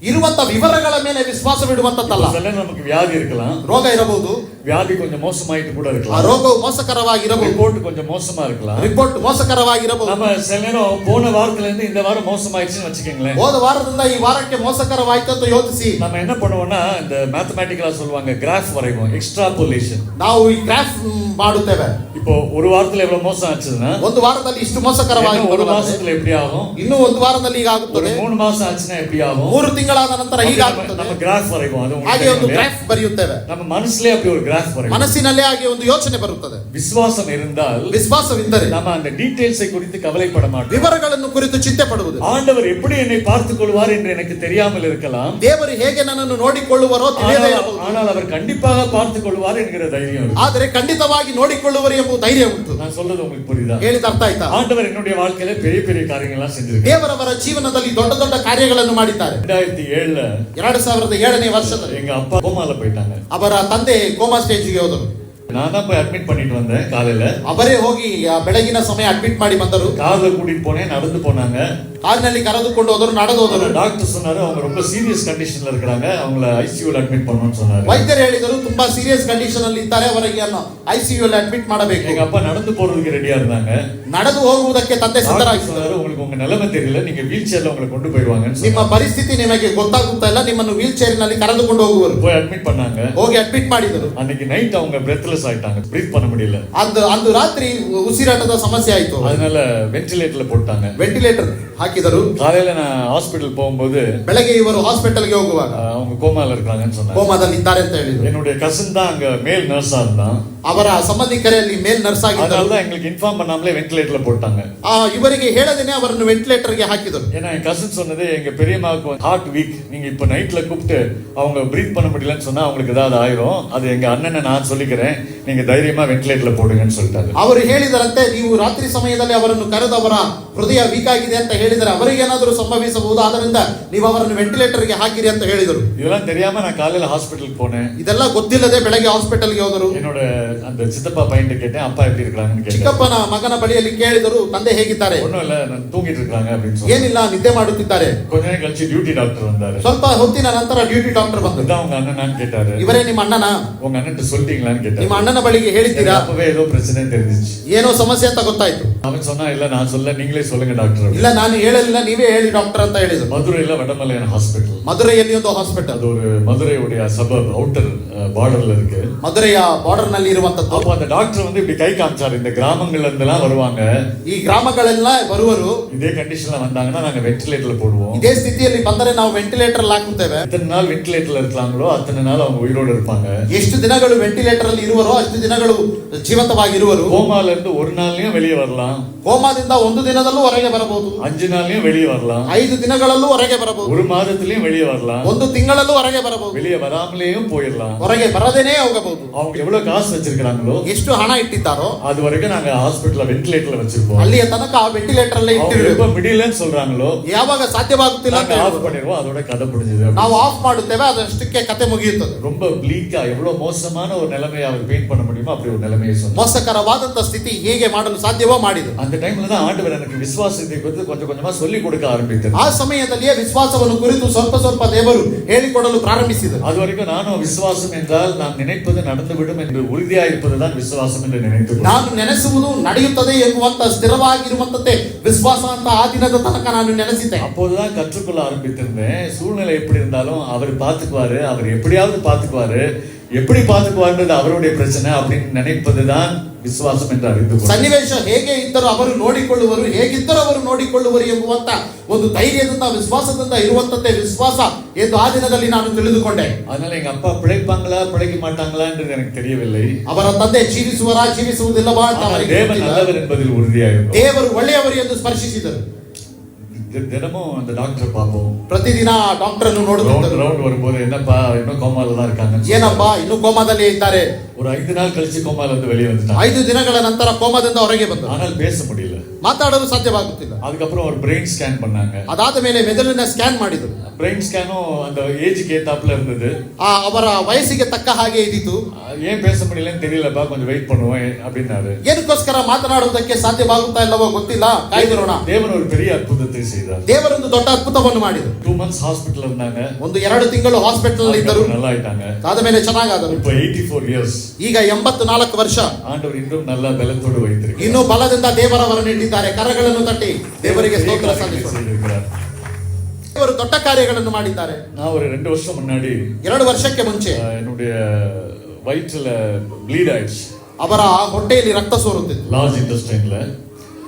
ಇರುವಂತ ವಿವರಗಳ ಮೇಲೆ ವಿಶ್ವಾಸವಿಡುವಂತದ್ದಲ್ಲ. ನಮಗೆ ವ್ಯಾಧಿ ಇರಲ್ಲ ರೋಗ ಇರಬಹುದು. வியாதி கொஞ்சம் மோசமாயிட்டு கூட ಆ இருக்கலாம் ರೋಗವು ಮೋಸಕರವಾಗಿರಬಹುದು ரிப்போர்ட் கொஞ்சம் மோசமா இருக்கலாம் ರಿಪೋರ್ಟ್ ಮೋಸಕರವಾಗಿರಬಹುದು நம்ம சில நேரம் போன வாரத்துல இருந்து இந்த வாரம் மோசமாயிடுச்சுன்னு வச்சுக்கோங்களேன் ಹೋದ ವಾರದಿಂದ ಈ ವಾರಕ್ಕೆ ಮೋಸಕರವಾಯ್ತು ಅಂತ ಯೋಚಿಸಿ நம்ம என்ன பண்ணுவோம்னா இந்த மேத்தமேட்டிக்கலா சொல்லுவாங்க கிராஃப் வரைவோம் எக்ஸ்ட்ராபுலேஷன் ನಾವು ಈ ಗ್ರಾಫ್ ಮಾಡುತ್ತೇವೆ இப்போ ஒரு வாரத்துல எவ்வளவு மோசம் ஆச்சுன்னா ಒಂದು ವಾರದಲ್ಲಿ ಇಷ್ಟು ಮೋಸಕರವಾಗಿ இன்னும் ஒரு ಬರುವಂತೆ. மாசத்துல எப்படி ஆகும் ಇನ್ನು ಒಂದು ವಾರದಲ್ಲಿ ಈಗ ஒரு ಆಗುತ್ತದೆ மூணு மாசம் ஆச்சுன்னா எப்படி ஆகும் ಮೂರು ತಿಂಗಳಾದ ನಂತರ அப்படி ಹೀಗೆ நம்ம- ಆಗುತ್ತದೆ நம்ம கிராஃப் வரைவோம் அது உங்களுக்கு ಹಾಗೆ ಒಂದು தெரியும் இல்லையா? ಗ್ರಾಫ್ ಬರೆಯುತ್ತೇವೆ நம்ம மனசுலயே அப்படி ஒரு கிராஃப் வரைவோம் ಮನಸ್ಸಿನಲ್ಲೇ ಹಾಗೆ ಒಂದು ಯೋಚನೆ ಬರುತ್ತದೆ விசுவாசம் இருந்தால் ವಿಶ್ವಾಸವಿದ್ದರೆ நம்ம அந்த டீடைல்ஸை குறித்து கவலைப்பட மாட்டோம் ವಿವರಗಳನ್ನು ಕುರಿತು ಚಿಂತೆ ಪಡುವುದು ஆண்டவர் எப்படி என்னை பார்த்துக் கொள்வார் என்று எனக்கு தெரியாமல் இருக்கலாம் ದೇವರು ಹೇಗೆ ನನ್ನನ್ನು ನೋಡಿಕೊಳ್ಳುವರೋ ತಿಳಿಯದೇ ஆனால் ಇರಬಹುದು ஆனால் அவர் கண்டிப்பாக பார்த்துக் கொள்வார் என்கிற தைரியம் இருக்கு. ಆದರೆ ಖಂಡಿತವಾಗಿ ನೋಡಿಕೊಳ್ಳುವರು ಎಂಬ ಧೈರ್ಯ ಉಂಟು நான் சொல்றது உங்களுக்கு புரியுதா ಹೇಳಿದ ಅರ್ಥ ಆಯ್ತಾ ஆண்டவர் என்னுடைய வாழ்க்கையில பெரிய பெரிய காரியங்கள்லாம் செஞ்சிருக்காரு ದೇವರವರ ಜೀವನದಲ್ಲಿ ದೊಡ್ಡ ದೊಡ್ಡ ಕಾರ್ಯಗಳನ್ನು ಮಾಡಿದ್ದಾರೆ ரெண்டாயிரத்தி ரெண்டாயிரத்தி ஏழுல ಎರಡು ಸಾವಿರದ ಏಳನೇ ವರ್ಷದಲ್ಲಿ எங்க அப்பா கோமால போயிட்டாங்க ಅವರ ತಂದೆ ಕೋಮಾ ಸ್ಟೇಜ್ಗೆ ಹೋದರು நான் தான் போய் அட்மிட் பண்ணிட்டு வந்தேன் காலையில ಅವರೇ ಹೋಗಿ ಆ ಬೆಳಗಿನ ಸಮಯ ಅಡ್ಮಿಟ್ ಮಾಡಿ ಬಂದರು கார்ல கூட்டிட்டு போனேன் நடந்து போனாங்க ಕಾರಿನಲ್ಲಿ ಕರೆದುಕೊಂಡು ಹೋದರು ನಡೆದು ಹೋದರು டாக்டர் சொன்னாரு அவங்க ரொம்ப சீரியஸ் கண்டிஷன்ல இருக்கிறாங்க அவங்கள ஐசியூல அட்மிட் பண்ணணும்னு சொன்னாரு ವೈದ್ಯರು ಹೇಳಿದರು ತುಂಬಾ ಸೀರಿಯಸ್ ಕಂಡೀಷನ್ ಅಲ್ಲಿ ಇದ್ದಾರೆ ಅವರಿಗೆ ಐಸಿಯು ಅಲ್ಲಿ ಅಡ್ಮಿಟ್ ಮಾಡಬೇಕು எங்க அப்பா நடந்து போறதுக்கு ரெடியா இருந்தாங்க ನಡೆದು ಹೋಗುವುದಕ್ಕೆ ತಂದೆ டாக்டர் ಸಿದ್ಧರಾಗಿದ್ದರು சொன்னாரு உங்களுக்கு உங்க நிலைமை தெரியல நீங்க வீல் சேர்ல உங்களை கொண்டு போயிடுவாங்கன்னு ನಿಮ್ಮ சொன்னாரு. ಪರಿಸ್ಥಿತಿ ನಿಮಗೆ ಗೊತ್ತಾಗುತ್ತಾ ಇಲ್ಲ ನಿಮ್ಮನ್ನು ವೀಲ್ ಚೇರ್ ನಲ್ಲಿ ಕರೆದುಕೊಂಡು ಹೋಗುವರು போய் ಅಡ್ಮಿಟ್ பண்ணாங்க ಹೋಗಿ ಅಡ್ಮಿಟ್ ಮಾಡಿದರು அன்னைக்கு நைட் அவங்க பிரெத்லெஸ் ஆயிட்டாங்க பிரீத் பண்ண முடியல ಅಂದು ಅಂದು ರಾತ್ರಿ ಉಸಿರಾಟದ ಸಮಸ್ಯೆ ಆಯ್ತು அதனால வென்டிலேட்டர்ல போட்டாங்க ವೆಂಟಿಲೇಟರ್ ಹಾಕಿದರು காலையில நான் ஹாஸ்பிட்டல் போகும்போது ಬೆಳಗ್ಗೆ ಇವರು ಹಾಸ್ಪಿಟಲ್ಗೆ ಹೋಗುವಾಗ அஹ், அவங்க கோமால இருக்காங்கன்னு சொன்னாங்க ಕೋಮಾದಲ್ಲಿ ಇದ್ದಾರೆ ಅಂತ ಹೇಳಿದ್ರು என்னுடைய கசின் தான் அங்க மேல் நர்ஸா இருந்தான் ಅವರ ಸಂಬಂಧಿಕರಲ್ಲಿ ಮೇಲ್ ನರ್ಸ್ ಆಗಿದ್ದರು அதனால தான் எங்களுக்கு இன்ஃபார்ம் பண்ணாமலே வென்டிலேட்டர்ல போட்டாங்க ಆ, ಇವರಿಗೆ ಹೇಳದೇನೆ ಅವರನ್ನು ವೆಂಟಿಲೇಟರ್ಗೆ ಹಾಕಿದರು ஏன்னா என் கசின் சொன்னது எங்க பெரியம்மாவுக்கு ஹார்ட் வீக் நீங்க இப்ப நைட்ல கூப்பிட்டு அவங்க பிரீத் பண்ண முடியலன்னு சொன்னா அவங்களுக்கு ஏதாவது ஆயிரும் அது எங்க அண்ணனை நான் சொல்லிக்கிறேன் நீங்க தைரியமா வென்டிலேட்டர்ல போடுங்கன்னு சொல்லிட்டாரு ಅವರು ಹೇಳಿದರಂತೆ ನೀವು ರಾತ್ರಿ ಸಮಯದಲ್ಲಿ ಅವರನ್ನು ಕರೆದು ಅವರ ಹೃದಯ ವೀಕ್ ಆಗಿದೆ ಅಂತ ಹೇಳಿದರೆ ಅವರಿಗೆ ಏನಾದರೂ ಸಂಭವಿಸಬಹುದು ಆದ್ದರಿಂದ ನೀವು ಅವರನ್ನು ವೆಂಟಿಲೇಟರ್ಗೆ ಹಾಕಿರಿ ಅಂತ ಹೇಳಿದರು இதெல்லாம் தெரியாம நான் காலையில ஹாஸ்பிட்டலுக்கு போனேன் ಇದೆಲ್ಲ ಗೊತ್ತಿಲ್ಲದೆ ಬೆಳಗ್ಗೆ ಹಾಸ್ಪಿಟಲ್ಗೆ ಹೋದರು என்னோட அந்த சித்தப்பா பையன்கிட்ட கேட்டேன் அப்பா எப்படி இருக்காங்கன்னு கேட்டேன் ಚಿಕ್ಕಪ್ಪನ ಮಗನ ಬಳಿಯಲ್ಲಿ ಕೇಳಿದರು ತಂದೆ ಹೇಗಿದ್ದಾರೆ ஒண்ணும் இல்ல நான் தூங்கிட்டு இருக்காங்க அப்படின்னு சொன்னேன் ಏನಿಲ್ಲ ನಿದ್ದೆ ಮಾಡುತ್ತಿದ್ದಾರೆ கொஞ்ச நேரம் கழிச்சு டியூட்டி டாக்டர் வந்தாரு ಸ್ವಲ್ಪ ಹೊತ್ತಿನ ನಂತರ ಡ್ಯೂಟಿ ಡಾಕ್ಟರ್ ಬಂದರು இதான் உங்க அண்ணனான்னு கேட்டாரு ಇವರೇ ನಿಮ್ಮ ಅಣ್ಣನ உங்க அண்ணன் சொல்லிட்டீங்களான்னு ನಿಮ್ಮ கேட்டாரு ಅಣ್ಣನ ಬಳಿಗೆ எனக்கு ಹೇಳಿದ್ದೀರಾ அப்பவே ஏதோ பிரச்சனை தெரிஞ்சிச்சு ಏನೋ ಸಮಸ್ಯೆ ಅಂತ ಗೊತ್ತಾಯ್ತು அவன் சொன்னா இல்ல நான் சொல்ல நீங்களே சொல்லுங்க டாக்டர் ಇಲ್ಲ ನಾನು ಹೇಳಲಿಲ್ಲ ನೀವೇ ಹೇಳಿ ಡಾಕ್ಟರ್ ಅಂತ ಹೇಳಿದರು மதுரையில வடமலையான ஹாஸ்பிட்டல் ಮಧುರೆಯಲ್ಲಿ ಒಂದು ಹಾಸ್ಪಿಟಲ್ அது ஒரு மதுரையுடைய சபர் அவுட்டர் பார்டர்ல இருக்கு ಮಧುರೆಯ ಬಾರ್ಡರ್ ನಲ್ಲಿ ಇರುವಂತದ್ದು அப்போ அந்த டாக்டர் வந்து இப்படி கை காமிச்சாரு இந்த கிராமங்கள்ல இருந்தெல்லாம் வருவாங்க ಈ ಗ್ರಾಮಗಳೆಲ್ಲ ಬರುವರು இதே கண்டிஷன்ல வந்தாங்கன்னா நாங்க வென்டிலேட்டர்ல போடுவோம் ಇದೇ ಸ್ಥಿತಿಯಲ್ಲಿ ಬಂದರೆ ನಾವು ವೆಂಟಿಲೇಟರ್ ಹಾಕುತ್ತೇವೆ எத்தனை நாள் வென்டிலேட்டர்ல இருக்காங்களோ அத்தனை நாள் அவங்க உயிரோடு இருப்பாங்க ಎಷ್ಟು ದಿನಗಳು ವೆಂಟಿಲೇಟರ್ ಅಲ್ಲಿ ಇರುವರೋ ಅಷ್ಟು ದಿನಗಳು ಜೀವಂತವಾಗಿರುವರು கோமால இருந்து ஒரு நாள்லயும் வெளியே வரலாம் ಕೋಮಾದಿಂದ ಒಂದು ದಿನದಲ್ಲೂ ಹೊರಗೆ ಬರಬಹುದು அஞ்சு நாள்லயும் வெளியே வரலாம் ಐದು ದಿನಗಳಲ್ಲೂ ಹೊರಗೆ ಬರಬಹುದು ஒரு மாதத்திலயும் வெளியே வரலாம் ಒಂದು ತಿಂಗಳಲ್ಲೂ ಹೊರಗೆ ಬರಬಹುದು வெளியே வராமலேயும் போயிடலாம் ಹೊರಗೆ ಬರದೇನೆ ಹೋಗಬಹುದು அவங்க எவ்வளவு காசு வச்சிருக்காங்களோ ಎಷ್ಟು ಹಣ ಇಟ್ಟಿದ್ದಾರೋ அது வரைக்கும் நாங்க ஹாஸ்பிட்டல்ல வென்டிலேட்டர்ல வச்சிருப்போம் ಅಲ್ಲಿಯ ತನಕ ಆ ವೆಂಟಿಲೇಟರ್ ಅಲ್ಲೇ அவங்க ಇಟ್ಟಿರಬೇಕು எப்ப முடியலன்னு சொல்றாங்களோ ಯಾವಾಗ ಸಾಧ್ಯವಾಗುತ್ತಿಲ್ಲ ಅಂತ நாங்க ஆஃப் ಹೇಳ್ಬೋದು. பண்ணிடுவோம் அதோட கதை முடிஞ்சது ನಾವು ಆಫ್ ಮಾಡುತ್ತೇವೆ ಅದಷ್ಟಕ್ಕೆ ಕತೆ ಮುಗಿಯುತ್ತದೆ ரொம்ப ப்ளீக்கா எவ்வளவு மோசமான ஒரு நிலைமையை அவர் பெயிண்ட் பண்ண முடியுமோ அப்படி ஒரு நிலைமையை சொன்னார் ಮೋಸಕರವಾದಂತ ಸ್ಥಿತಿ ಹೇಗೆ ಮಾಡಲು ಸಾಧ್ಯವೋ ಮಾಡಿದರು அந்த டைம்ல தான் ஆண்டவர் எனக்கு விசுவாசத்தை குறித்து கொஞ்சம் கொஞ்சமா சொல்லி கொடுக்க ஆரம்பித்தார் ಆ ಸಮಯದಲ್ಲಿಯೇ ವಿಶ್ವಾಸವನ್ನು ಕುರಿತು ಸ್ವಲ್ಪ ಸ್ವಲ್ಪ ದೇವರು ಹೇಳಿಕೊಡಲು ಪ್ರಾರಂಭಿಸಿದರು அது வரைக்கும் நானும் விசுவாசம் என்றால் நான் நினைப்பது நடந்துவிடும் என்று உறுதியா இருப்பதுதான் விசுவாசம் என்று நினைத்து ನಾನು ನೆನೆಸುವುದು ನಡೆಯುತ್ತದೆ ಎನ್ನುವಂತ ಸ್ಥಿರವಾಗಿರುವಂತದ್ದೇ ವಿಶ್ವಾಸ ಅಂತ ಆ ದಿನದ ತನಕ ನಾನು ನೆನೆಸಿದ್ದೆ அப்போதுதான் கற்றுக்கொள்ள ஆரம்பித்திருந்தேன் சூழ்நிலை எப்படி இருந்தாலும் அவர் பார்த்துக்குவாரு அவர் எப்படியாவது பார்த்துக்குவாரு எப்படி பார்த்துக்குவாருன்றது அவருடைய பிரச்சனை அப்படின்னு நினைப்பதுதான் விசுவாசம் என்று அறிந்து கொண்டேன். ಸನ್ನಿವೇಶ ಹೇಗೆ ಇದ್ದರೂ ಅವರು ನೋಡಿಕೊಳ್ಳುವರು ಹೇಗಿದ್ದರೂ ಅವರು ನೋಡಿಕೊಳ್ಳುವರು ಎಂಬುವಂತ ಒಂದು ಧೈರ್ಯದಿಂದ ವಿಶ್ವಾಸದಿಂದ ಇರುವಂತದ್ದೇ ವಿಶ್ವಾಸ ಎಂದು ಆ ದಿನದಲ್ಲಿ ನಾನು ತಿಳಿದುಕೊಂಡೆ அதனால எங்க அப்பா பிழைப்பாங்களா பிழைக்க மாட்டாங்களான்றது எனக்கு தெரியவில்லை ಅವರ ತಂದೆ ಜೀವಿಸುವರಾ ಜೀವಿಸುವುದಿಲ್ಲವಾ ಅಂತ ஆனால் ಅವರಿಗೆ தேவன் ಗೊತ್ತಿಲ್ಲ. நல்லவர் என்பதில் உறுதியாயிருக்கும் ದೇವರು ಒಳ್ಳೆಯವರು ಎಂದು ಸ್ಪರ್ಶಿಸಿದರು தி- தினமும் அந்த டாக்டர் பார்ப்போம் ಪ್ರತಿದಿನ ಡಾಕ್ಟರ್ ಅನ್ನು ரவுண்ட் ನೋಡುತ್ತಿದ್ದರು ரவுண்ட் வரும்போது என்னப்பா இன்னும் கோமால தான் இருக்காங்க ಏನಪ್ಪಾ ಇನ್ನು ಕೋಮಾದಲ್ಲಿ ಇದ್ದಾರೆ ஒரு ஐந்து நாள் கழிச்சு கோமால இருந்து வெளியே வந்துட்டாங்க ಐದು ದಿನಗಳ ನಂತರ ಕೋಮಾದಿಂದ ಹೊರಗೆ ಬಂದರು ஆனால் பேச முடியல ಮಾತಾಡಲು ಸಾಧ್ಯವಾಗುತ್ತಿಲ್ಲ அதுக்கப்புறம் ஒரு பிரெயின் ஸ்கேன் பண்ணாங்க ಅದಾದ ಮೇಲೆ ಮೆದುಳಿನ ಸ್ಕ್ಯಾನ್ ಮಾಡಿದರು பிரெயின் ஸ்கேனும் அந்த ஏஜுக்கு ஏத்தாப்புல இருந்தது ಆ ಅವರ ವಯಸ್ಸಿಗೆ ತಕ್ಕ ಹಾಗೆ ಇದ್ದಿತು அஹ் ஏன் பேச முடியலன்னு தெரியலப்பா கொஞ்சம் வெயிட் பண்ணுவோம் அப்படின்னாரு ಏನಕ್ಕೋಸ್ಕರ ಮಾತನಾಡುವುದಕ್ಕೆ ಸಾಧ್ಯವಾಗುತ್ತಾ ಇಲ್ಲವೋ ಗೊತ್ತಿಲ್ಲ ಕಾಯ್ದಿರೋಣ தேவன் ஒரு பெரிய அற்புதத்தை செய்தார் ದೇವರೊಂದು ದೊಡ್ಡ ಅದ್ಭುತವನ್ನು ಮಾಡಿದರು டூ மந்த்ஸ் ஹாஸ்பிட்டல் இருந்தாங்க ಒಂದು ಎರಡು ತಿಂಗಳು ಹಾಸ್ಪಿಟಲ್ ಇದ್ದರು அதுக்கப்புறம் நல்லா ஆயிட்டாங்க ಆದ ಮೇಲೆ ಚೆನ್ನಾಗಾದರು இப்போ எயிட்டி ஃபோர் இயர்ஸ் ಈಗ ಎಂಬತ್ತು ನಾಲ್ಕು ವರ್ಷ ஆண்டவர் இன்னும் நல்ல பலத்தோடு வைத்திருக்கிறார் ಇನ್ನು ಬಲದಿಂದ ದೇವರವರನ್ನು ಇಟ್ಟಿದ್ದಾರೆ ಕರಗಳನ್ನು ತಟ್ಟಿ ದೇವರಿಗೆ ಸ್ತೋತ್ರ ಸಲ್ಲಿಸೋಣ செய்திருக்கிறார் ದೇವರು ದೊಡ್ಡ ಕಾರ್ಯಗಳನ್ನು ಮಾಡಿದ್ದಾರೆ நான் ஒரு ரெண்டு வருஷம் முன்னாடி ಎರಡು ವರ್ಷಕ್ಕೆ ಮುಂಚೆ அஹ், என்னுடைய வயிற்றுல ப்ளீட் ஆயிடுச்சு ಅವರ ಹೊಟ್ಟೆಯಲ್ಲಿ ರಕ್ತ ಸೋರುತ್ತಿತ್ತು லார்ஜ் இன்டெஸ்டைன்ல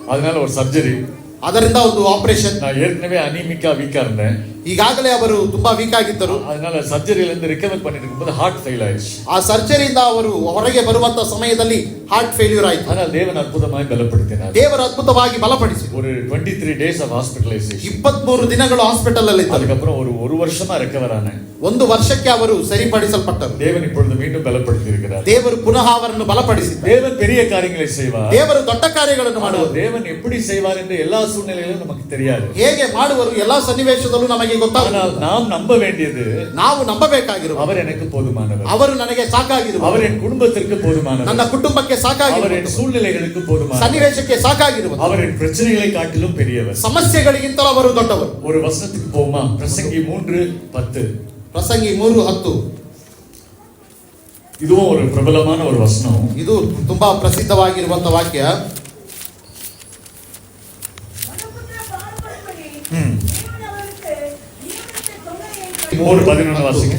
அதனால ஒரு சர்ஜரி ಅದರಿಂದ ಒಂದು ಆಪರೇಷನ್ நான் ஏற்கனவே அனீமிக்கா வீக்கா இருந்தேன் ಈಗಾಗಲೇ ಅವರು ತುಂಬಾ ವೀಕ್ ಆಗಿದ್ದರು அதனால சர்ஜரியில இருந்து ரிகவர் பண்ணிட்டு இருக்கும்போது ஹார்ட் ஃபெயில் ஆயிடுச்சு ಆ ಸರ್ಜರಿಯಿಂದ ಅವರು ಹೊರಗೆ ಬರುವಂತ ಸಮಯದಲ್ಲಿ ಹಾರ್ಟ್ ಫೇಲ್ಯೂರ್ ಆಯಿತು ஆனால் தேவன் அற்புதமாய் பலப்படுத்தினார் ದೇವರು ಅದ್ಭುತವಾಗಿ ಬಲಪಡಿಸಿ ஒரு twenty three days of hospitalisation ಇಪ್ಪತ್ಮೂರು ದಿನಗಳು ಹಾಸ್ಪಿಟಲ್ ಅಲ್ಲಿ ಇದ್ದರು அதுக்கப்புறம் ஒரு ஒரு வருஷமா ரெக்கவர் ஆனேன் ಒಂದು ವರ್ಷಕ್ಕೆ ಅವರು ಸರಿಪಡಿಸಲ್ಪಟ್ಟರು தேவன் இப்பொழுது மீண்டும் பலப்படுத்தி இருக்கிறார் ದೇವರು ಪುನಃ ಅವರನ್ನು ಬಲಪಡಿಸಿದ್ದಾರೆ தேவன் பெரிய காரியங்களை செய்வார் ದೇವರು ದೊಡ್ಡ ಕಾರ್ಯಗಳನ್ನು ஆனால் ಮಾಡುವರು தேவன் எப்படி செய்வார் என்று எல்லா சூழ்நிலையிலும் நமக்கு தெரியாது ಹೇಗೆ ಮಾಡುವರು ಎಲ್ಲಾ ಸನ್ನಿವೇಶದಲ್ಲೂ ನಮಗೆ ಗೊತ್ತಾಗ ஆனால் நாம் நம்ப வேண்டியது ನಾವು ನಂಬಬೇಕಾಗಿರುವ அவர் எனக்கு போதுமானவர் ಅವರು ನನಗೆ ಸಾಕಾಗಿರುವ அவர் என் குடும்பத்திற்கு போதுமானவர் ನನ್ನ ಕುಟುಂಬಕ್ಕೆ அவர் ಸಾಕಾಗಿರುವ என் சூழ்நிலைகளுக்கு போதுமானவர் ಸನ್ನಿವೇಶಕ್ಕೆ ಸಾಕಾಗಿರುವ அவர் என் பிரச்சனைகளை காட்டிலும் பெரியவர் ಸಮಸ್ಯೆಗಳಿಗಿಂತಲೂ ಅವರು ದೊಡ್ಡವರು ஒரு வசனத்துக்கு போமா பிரசங்கி மூன்று பத்து ಪ್ರಸಂಗಿ ಮೂರು ಹತ್ತು இதுவும் ஒரு பிரபலமான ஒரு வசனம் ಇದು ತುಂಬಾ ಪ್ರಸಿದ್ಧವಾಗಿರುವಂತ ವಾಕ್ಯ மனுபுத்திர மூணு பதினொன்று வாசிங்க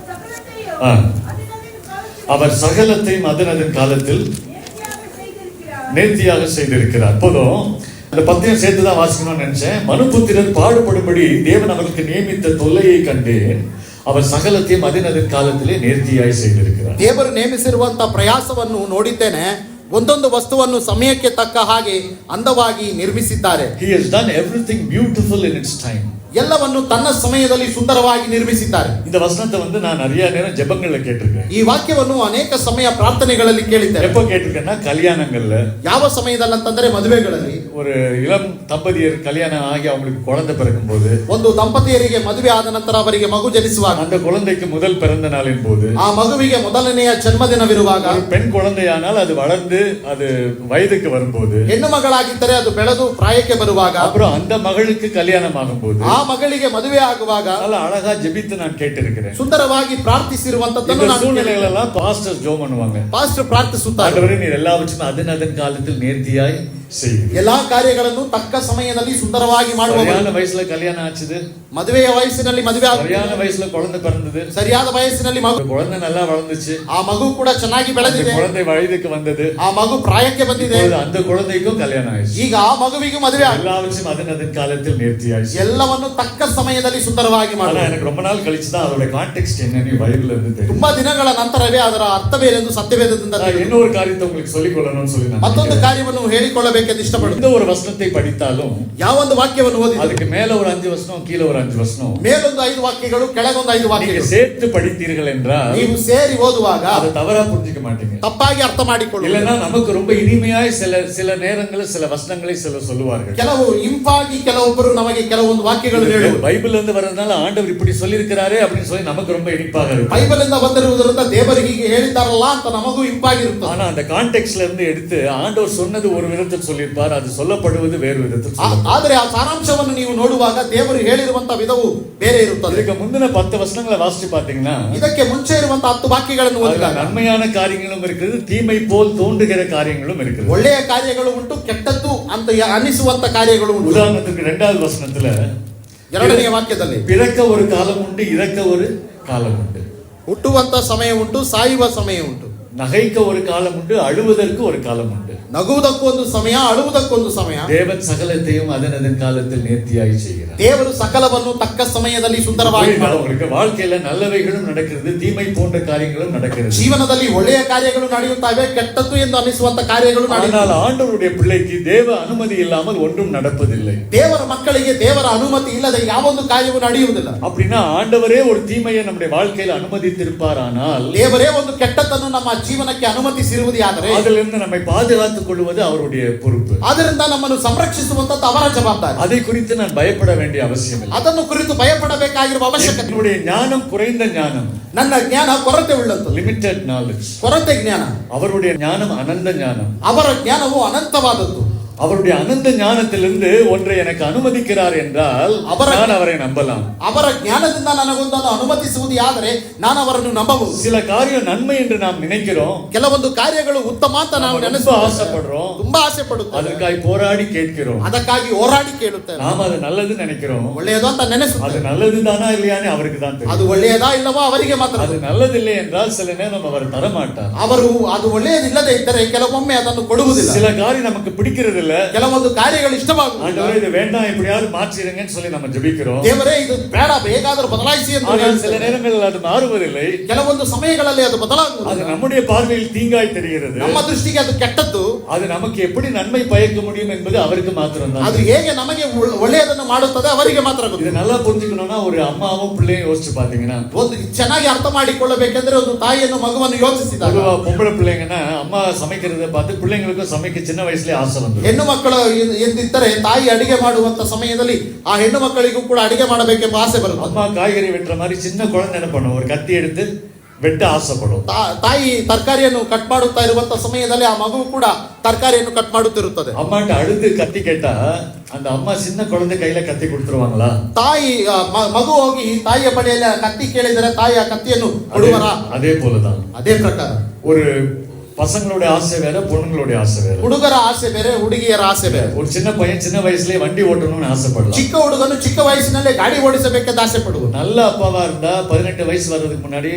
சகலத்தையும் ஆ. அதினதின் காலத்தில் அவர் சகலத்தையும் அதன் அதன் காலத்தில் நேர்த்தியாக செய்திருக்கிறார் நேர்த்தியாக செய்திருக்கிறார் போதும் இந்த பத்தியம் சேர்த்து தான் வாசிக்கணும்னு நினைச்சேன் மனுபுத்திரர் பாடுபடும்படி தேவன் அவருக்கு நியமித்த தொல்லையை கண்டேன் அவர் சகலத்தையும் அதன் அதன் காலத்திலே நேர்த்தியாய் செய்திருக்கிறார் ದೇವರು ನೇಮಿಸಿರುವಂತ ಪ್ರಯಾಸವನ್ನು ನೋಡಿದ್ದೇನೆ ಒಂದೊಂದು ವಸ್ತುವನ್ನು ಸಮಯಕ್ಕೆ ತಕ್ಕ ಹಾಗೆ ಅಂದವಾಗಿ ನಿರ್ಮಿಸಿದ್ದಾರೆ He has done everything beautiful in its time. ಎಲ್ಲವನ್ನು ತನ್ನ ಸಮಯದಲ್ಲಿ ಸುಂದರವಾಗಿ ನಿರ್ಮಿಸಿದ್ದಾರೆ இந்த வசனத்தை வந்து நான் நிறைய நேரம் ஜெபங்கள்ல கேட்டிருக்கேன் ಈ ವಾಕ್ಯವನ್ನು ಅನೇಕ ಸಮಯ ಪ್ರಾರ್ಥನೆಗಳಲ್ಲಿ ಕೇಳಿದ್ದೇನೆ எப்ப கேட்டிருக்கேன்னா கல்யாணங்கள்ல ಯಾವ ಸಮಯದಲ್ಲಿ ಅಂತಂದ್ರೆ ಮದುವೆಗಳಲ್ಲಿ ஒரு இளம் தம்பதியர் கல்யாணம் ஆகி அவங்களுக்கு குழந்தை பிறக்கும் போது ಒಂದು ದಂಪತಿಯರಿಗೆ ಮದುವೆ ಆದ ನಂತರ ಅವರಿಗೆ ಮಗು ಜನಿಸುವಾಗ அந்த குழந்தைக்கு முதல் பிறந்த நாளின் போது ಆ ಮಗುವಿಗೆ ಮೊದಲನೆಯ ಜನ್ಮದಿನವಿರುವಾಗ ஒரு பெண் குழந்தையானால் அது வளர்ந்து அது வயதுக்கு வரும்போது ಹೆಣ್ಣು ಮಗಳಾಗಿದ್ದರೆ ಅದು ಬೆಳೆದು ಪ್ರಾಯಕ್ಕೆ ಬರುವಾಗ அப்புறம் அந்த மகளுக்கு கல்யாணம் ஆகும்போது ಆ ಮಗಳಿಗೆ ಮದುವೆ ಆಗುವಾಗ நல்ல அழகா ஜெபித்து நான் கேட்டிருக்கிறேன் ಸುಂದರವಾಗಿ ಪ್ರಾರ್ಥಿಸಿರುವಂತದ್ದನ್ನು இந்த ನಾನು சூழ்நிலைகள் எல்லாம் பாஸ்டர் ஜோ பண்ணுவாங்க ಪಾಸ್ಟರ್ ಪ್ರಾರ್ಥಿಸುತ್ತಾರೆ ஆண்டவரே நீர் எல்லாவற்றும் அதன் அதன் காலத்தில் நேர்த்தியாய் செய்யுங்க ಎಲ್ಲಾ ಕಾರ್ಯಗಳನ್ನು ತಕ್ಕ ಸಮಯದಲ್ಲಿ ಸುಂದರವಾಗಿ ಮಾಡುವವರು சரியான வயசுல கல்யாணம் ஆச்சுது ಮದುವೆಯ ವಯಸ್ಸಿನಲ್ಲಿ ಮದುವೆ ಆಗುತ್ತದೆ. சரியான வயசுல குழந்தை பிறந்தது ಸರಿಯಾದ ವಯಸ್ಸಿನಲ್ಲಿ ಮಗು அந்த குழந்தை நல்லா வளர்ந்துச்சு ಆ ಮಗು ಕೂಡ ಚೆನ್ನಾಗಿ அந்த ಬೆಳೆದಿದೆ குழந்தை வயதுக்கு வந்தது ಆ ಮಗು ಪ್ರಾಯಕ್ಕೆ ಬಂದಿದೆ இப்பொழுது அந்த குழந்தைக்கும் கல்யாணம் ஆயிடுச்சு ಈಗ ಆ ಮಗುವಿಗೂ ಮದುವೆ ಆಗಿದೆ எல்லாவற்றும் அதன் அதன் காலத்தில் நேர்த்தியாயிடுச்சு ಎಲ್ಲವನ್ನು ತಕ್ಕ ಸಮಯದಲ್ಲಿ ಸುಂದರವಾಗಿ ஆனா ಮಾಡುವ எனக்கு ரொம்ப நாள் கழிச்சு தான் அதோட கான்டெக்ட் என்னன்னு பைபிள்ல இருந்து தெரியும் ತುಂಬಾ ದಿನಗಳ ನಂತರವೇ ಅದರ ಅರ್ಥವೇನೆಂದು ಸತ್ಯವೇದದಿಂದ நான் ತಿಳಿದು இன்னொரு காரியத்தை உங்களுக்கு சொல்லிக் கொள்ளணும்னு சொல்லி நான் ಮತ್ತೊಂದು நினைக்கிறேன். ಕಾರ್ಯವನ್ನು ಹೇಳಿಕೊಳ್ಳಬೇಕೆಂದು ಇಷ್ಟಪಡುತ್ತೇನೆ எந்த ஒரு வசனத்தை படித்தாலும் ಯಾವೊಂದು ವಾಕ್ಯವನ್ನು ಓದಿದ್ರು அதுக்கு மேல ஒரு அஞ்சு வசனம் கீழே ஒரு அஞ்சு வசனம் ಮೇಲೊಂದು ಐದು ವಾಕ್ಯಗಳು ಕೆಳಗೊಂದು ಐದು நீங்க ವಾಕ್ಯಗಳು சேர்த்து படித்தீர்கள் என்றால் ನೀವು ಸೇರಿ ಓದುವಾಗ அதை தவறா புரிஞ்சுக்க மாட்டீங்க ತಪ್ಪಾಗಿ ಅರ್ಥ ಮಾಡಿಕೊಳ್ಳಿ இல்லைன்னா நமக்கு ரொம்ப இனிமையாய் சில சில நேரங்களில் சில வசனங்களை சிலர் சொல்லுவார்கள் ಕೆಲವು ಇಂಪಾಗಿ ಕೆಲವೊಬ್ಬರು ನಮಗೆ ಕೆಲವೊಂದು ವಾಕ್ಯಗಳು ಹೇಳುವರು பைபிள்ல இருந்து வர்றதுனால ஆண்டவர் இப்படி சொல்லியிருக்கிறாரே அப்படின்னு சொல்லி நமக்கு ரொம்ப இனிப்பாக இருக்கும் ಬೈಬಲ್ ಇಂದ ಬಂದಿರುವುದರಿಂದ ದೇವರು ಹೀಗೆ ಹೇಳಿದ್ದಾರಲ್ಲ ಅಂತ ನಮಗೂ ಇಂಪಾಗಿರುತ್ತದೆ ஆனா அந்த கான்டெக்ட்ல இருந்து எடுத்து ஆண்டவர் சொன்னது ஒரு விதத்தில் சொல்லியிருப்பார் அது சொல்லப்படுவது வேறு விதத்தில் ಆ- சொல்லப்படும். ಆದರೆ ಆ ಸಾರಾಂಶವನ್ನು ನೀವು ನೋಡುವಾಗ ದೇವರು ಹೇಳಿರುವಂತ ವಿಧವು ಬೇರೆ ಇರುತ್ತದೆ இதுக்கு முந்தின பத்து வசனங்களை வாசிச்சு பாத்தீங்கன்னா ಇದಕ್ಕೆ ಮುಂಚೆ ಇರುವಂತ ಹತ್ತು ವಾಕ್ಯಗಳನ್ನು அதுல ಓದಿದಾಗ நன்மையான காரியங்களும் இருக்குது தீமை போல் தோன்றுகிற காரியங்களும் இருக்குது ಒಳ್ಳೆಯ ಕಾರ್ಯಗಳು ಉಂಟು ಕೆಟ್ಟದ್ದು ಅಂತ ಯ- ಅನಿಸುವಂತ ಕಾರ್ಯಗಳು ಉಂಟು உதாரணத்துக்கு ரெண்டாவது வசனத்துல ಎರಡನೆಯ ವಾಕ್ಯದಲ್ಲಿ பிறக்க ஒரு காலம் உண்டு இறக்க ஒரு காலம் உண்டு ಹುಟ್ಟುವಂತ ಸಮಯ ಉಂಟು ಸಾಯುವ ಸಮಯ ಉಂಟು நகைக்க ஒரு காலம் உண்டு அழுவதற்கு ஒரு காலம் உண்டு ನಗುವುದಕ್ಕೂ ಒಂದು ಸಮಯ ಅಳುವುದಕ್ಕೊಂದು ಸಮಯ தேவன் சகலத்தையும் அதன் அதன் காலத்தில் நேர்த்தியாய் செய்கிறார் ದೇವರು ಸಕಲವನ್ನು ತಕ್ಕ ಸಮಯದಲ್ಲಿ ಸುಂದರವಾಗಿ புரியுதா ಮಾಡುವ உங்களுக்கு வாழ்க்கையில நல்லவைகளும் நடக்கிறது தீமை போன்ற காரியங்களும் நடக்கிறது ಜೀವನದಲ್ಲಿ ಒಳ್ಳೆಯ ಕಾರ್ಯಗಳು ನಡೆಯುತ್ತವೆ ಕೆಟ್ಟದ್ದು ಎಂದು ಅನಿಸುವಂತ ಕಾರ್ಯಗಳು ஆனால் ನಡೆಯುತ್ತವೆ ஆண்டவருடைய பிள்ளைக்கு தேவ அனுமதி இல்லாமல் ஒன்றும் நடப்பதில்லை ದೇವರ ಮಕ್ಕಳಿಗೆ ದೇವರ ಅನುಮತಿ ಇಲ್ಲದೆ ಯಾವೊಂದು ಕಾರ್ಯವು ನಡೆಯುವುದಿಲ್ಲ அப்படின்னா ஆண்டவரೇ ஒரு தீமையை நம்முடைய வாழ்க்கையில் அனுமதித்திருப்பாரானால் ದೇವರೇ ಒಂದು ಕೆಟ್ಟದ್ದನ್ನು ನಮ್ಮ ಜೀವನಕ್ಕೆ ಅನುಮತಿಸಿರುವುದೇ ಆದರೆ அதிலிருந்து நம்மை பாதுகாத்துக் கொள்வது அவருடைய பொறுப்பு ಅದರಿಂದ ನಮ್ಮನ್ನು ಸಂರಕ್ಷಿಸುವಂತದ್ದು ಅವರ ಜವಾಬ್ದಾರಿ அதை குறித்து நான் பயப்பட வேண்டிய அவசியம் இல்லை ಅದನ್ನು ಕುರಿತು ಭಯಪಡಬೇಕಾಗಿರುವ ಅವಶ್ಯಕತೆ என்னுடைய ஞானம் குறைந்த ஞானம் ನನ್ನ ಜ್ಞಾನ ಕೊರತೆ ಉಳ್ಳಂತು லிமிட்டெட் நாலேஜ் ಕೊರತೆ ಜ್ಞಾನ அவருடைய ஞானம் அனந்த ஞானம் ಅವರ ಜ್ಞಾನವು ಅನಂತವಾದದ್ದು அவருடைய அனந்த ஞானத்திலிருந்து ஒன்றை எனக்கு அனுமதிக்கிறார் என்றால் அவர- நான் அவரை நம்பலாம் ಅವರ ಜ್ಞಾನದಿಂದ ನನಗೊಂದನ್ನು ಅನುಮತಿಸುವುದೇ ಆದರೆ ನಾನು ಅವರನ್ನು ನಂಬಬಹುದು சில காரியம் நன்மை என்று நாம் நினைக்கிறோம் ಕೆಲವೊಂದು ಕಾರ್ಯಗಳು ಉತ್ತಮ ಅಂತ ನಾವು நம்ம ரொம்ப ನೆನೆಸುವ ஆசைப்படுறோம் ತುಂಬಾ ಆಸೆ ಪಡುತ್ತೇವೆ அதற்காய் போராடி கேட்கிறோம் ಅದಕ್ಕಾಗಿ ಹೋರಾಡಿ ಕೇಳುತ್ತೇವೆ நாம அது நல்லது நினைக்கிறோம் ಒಳ್ಳೆಯದು ಅಂತ அது ನೆನೆಸುತ್ತೇವೆ நல்லது தானா இல்லையான்னு அவருக்கு தான் ಅದು தெரியும் ಒಳ್ಳೆಯದಾ ಇಲ್ಲವೋ ಅವರಿಗೆ ಮಾತ್ರ அது நல்லதில்லை என்றால் சில நேரம் அவர் தரமாட்டார் ಅವರು ಅದು ಒಳ್ಳೆಯದಿಲ್ಲದೆ ಇದ್ದರೆ ಕೆಲವೊಮ್ಮೆ ಅದನ್ನು ಕೊಡುವುದಿಲ್ಲ சில காரியம் நமக்கு பிடிக்கிறது இல்ல ಕೆಲವೊಂದು ಕಾರ್ಯಗಳು ಇಷ್ಟವಾಗುವುದಿಲ್ಲ ஆண்டவரே இது வேண்டாம் எப்படியாவது மாற்றிடுங்கன்னு சொல்லி நம்ம ஜெபிக்கிறோம் ದೇವರೇ ಇದು ಬೇಡ ಬೇಗಾದರೂ ಬದಲಾಯಿಸಿ ಎಂದು ஆனால் சில ಹೇಳುತ್ತೇವೆ. நேரங்களில் அது மாறுவதில்லை ಕೆಲವೊಂದು ಸಮಯಗಳಲ್ಲಿ ಅದು அது ಬದಲಾಗುವುದಿಲ್ಲ நம்முடைய பார்வையில் தீங்காய் தெரிகிறது ನಮ್ಮ ದೃಷ್ಟಿಗೆ ಅದು ಕೆಟ್ಟದ್ದು அது நமக்கு எப்படி நன்மை பயக்க முடியும் என்பது அவருக்கு மாத்திரம்தான் ಅದು ಹೇಗೆ ನಮಗೆ ಒಳ್ಳೆ- ಒಳ್ಳೆಯದನ್ನು ಮಾಡುತ್ತದೆ ಅವರಿಗೆ ಮಾತ್ರ ಗೊತ್ತು இது நல்லா புரிஞ்சுக்கணும்னா ஒரு அம்மாவும் பிள்ளையும் யோசிச்சு பாத்தீங்கன்னா ಒಂದು ಚೆನ್ನಾಗಿ ಅರ್ಥ ಮಾಡಿಕೊಳ್ಳಬೇಕೆಂದ್ರೆ ಒಂದು ತಾಯಿಯನ್ನು ಮಗುವನ್ನು ಯೋಚಿಸಿದಾಗ பொதுவா பொம்பளை பிள்ளைங்கன்னா அம்மா சமைக்கிறத பார்த்து பிள்ளைங்களுக்கும் சமைக்க சின்ன வயசுலயே ஆசை வந்து ಹೆಣ್ಣು ಹೆಣ್ಣು ಮಕ್ಕಳು ಎ- ಎಂದಿದ್ದರೆ ತಾಯಿ ಅಡಿಗೆ ಮಾಡುವಂತ ಸಮಯದಲ್ಲಿ ಆ ಹೆಣ್ಣು ಮಕ್ಕಳಿಗೂ ಕೂಡ ಅಡಿಗೆ ಮಾಡಬೇಕೆಂಬ ಆಸೆ ಬರುತ್ತೆ அம்மா காய்கறி வெட்டுற மாதிரி சின்ன குழந்தை என்ன பண்ணும் ஒரு கத்தி எடுத்து வெட்ட ஆசைப்படும் ತಾ- ತಾಯಿ ತರಕಾರಿಯನ್ನು ಕಟ್ ಮಾಡುತ್ತಾ ಇರುವಂತ ಸಮಯದಲ್ಲಿ ಆ ಮಗು ಕೂಡ ತರಕಾರಿಯನ್ನು ಕಟ್ ಮಾಡುತ್ತಿರುತ್ತದೆ அம்மாட்ட அடுத்து கத்தி கேட்டா அந்த அம்மா சின்ன குழந்தை கையில கத்தி கொடுத்துருவாங்களா ತಾಯಿ ಆ, ಮ- ಮಗು ಹೋಗಿ ತಾಯಿಯ ಬಳಿಯಲ್ಲಿ ಆ ಕತ್ತಿ ಕೇಳಿದರೆ ತಾಯಿ ಆ ಕತ್ತಿಯನ್ನು ಕೊಡುವರ அதே- அதே போலதான் ಅದೇ ಪ್ರಕಾರ ஒரு பசங்களுடைய ஆசை வேற பொண்ணுங்களுடைய ஆசை வேற ಹುಡುಗರ ಆಸೆ ಬೇರೆ ಹುಡುಗಿಯರ ಆಸೆ ಬೇರೆ ஒரு சின்ன பையன் சின்ன வயசுலயே வண்டி ஓட்டணும்னு ஆசைப்படலாம் ಚಿಕ್ಕ ಹುಡುಗನು ಚಿಕ್ಕ ವಯಸ್ಸಿನಲ್ಲೇ ಗಾಡಿ ಓಡಿಸಬೇಕೆಂದು ಆಸೆ ಪಡುವನು நல்ல அப்பாவா இருந்தா பதினெட்டு வயசு வர்றதுக்கு முன்னாடி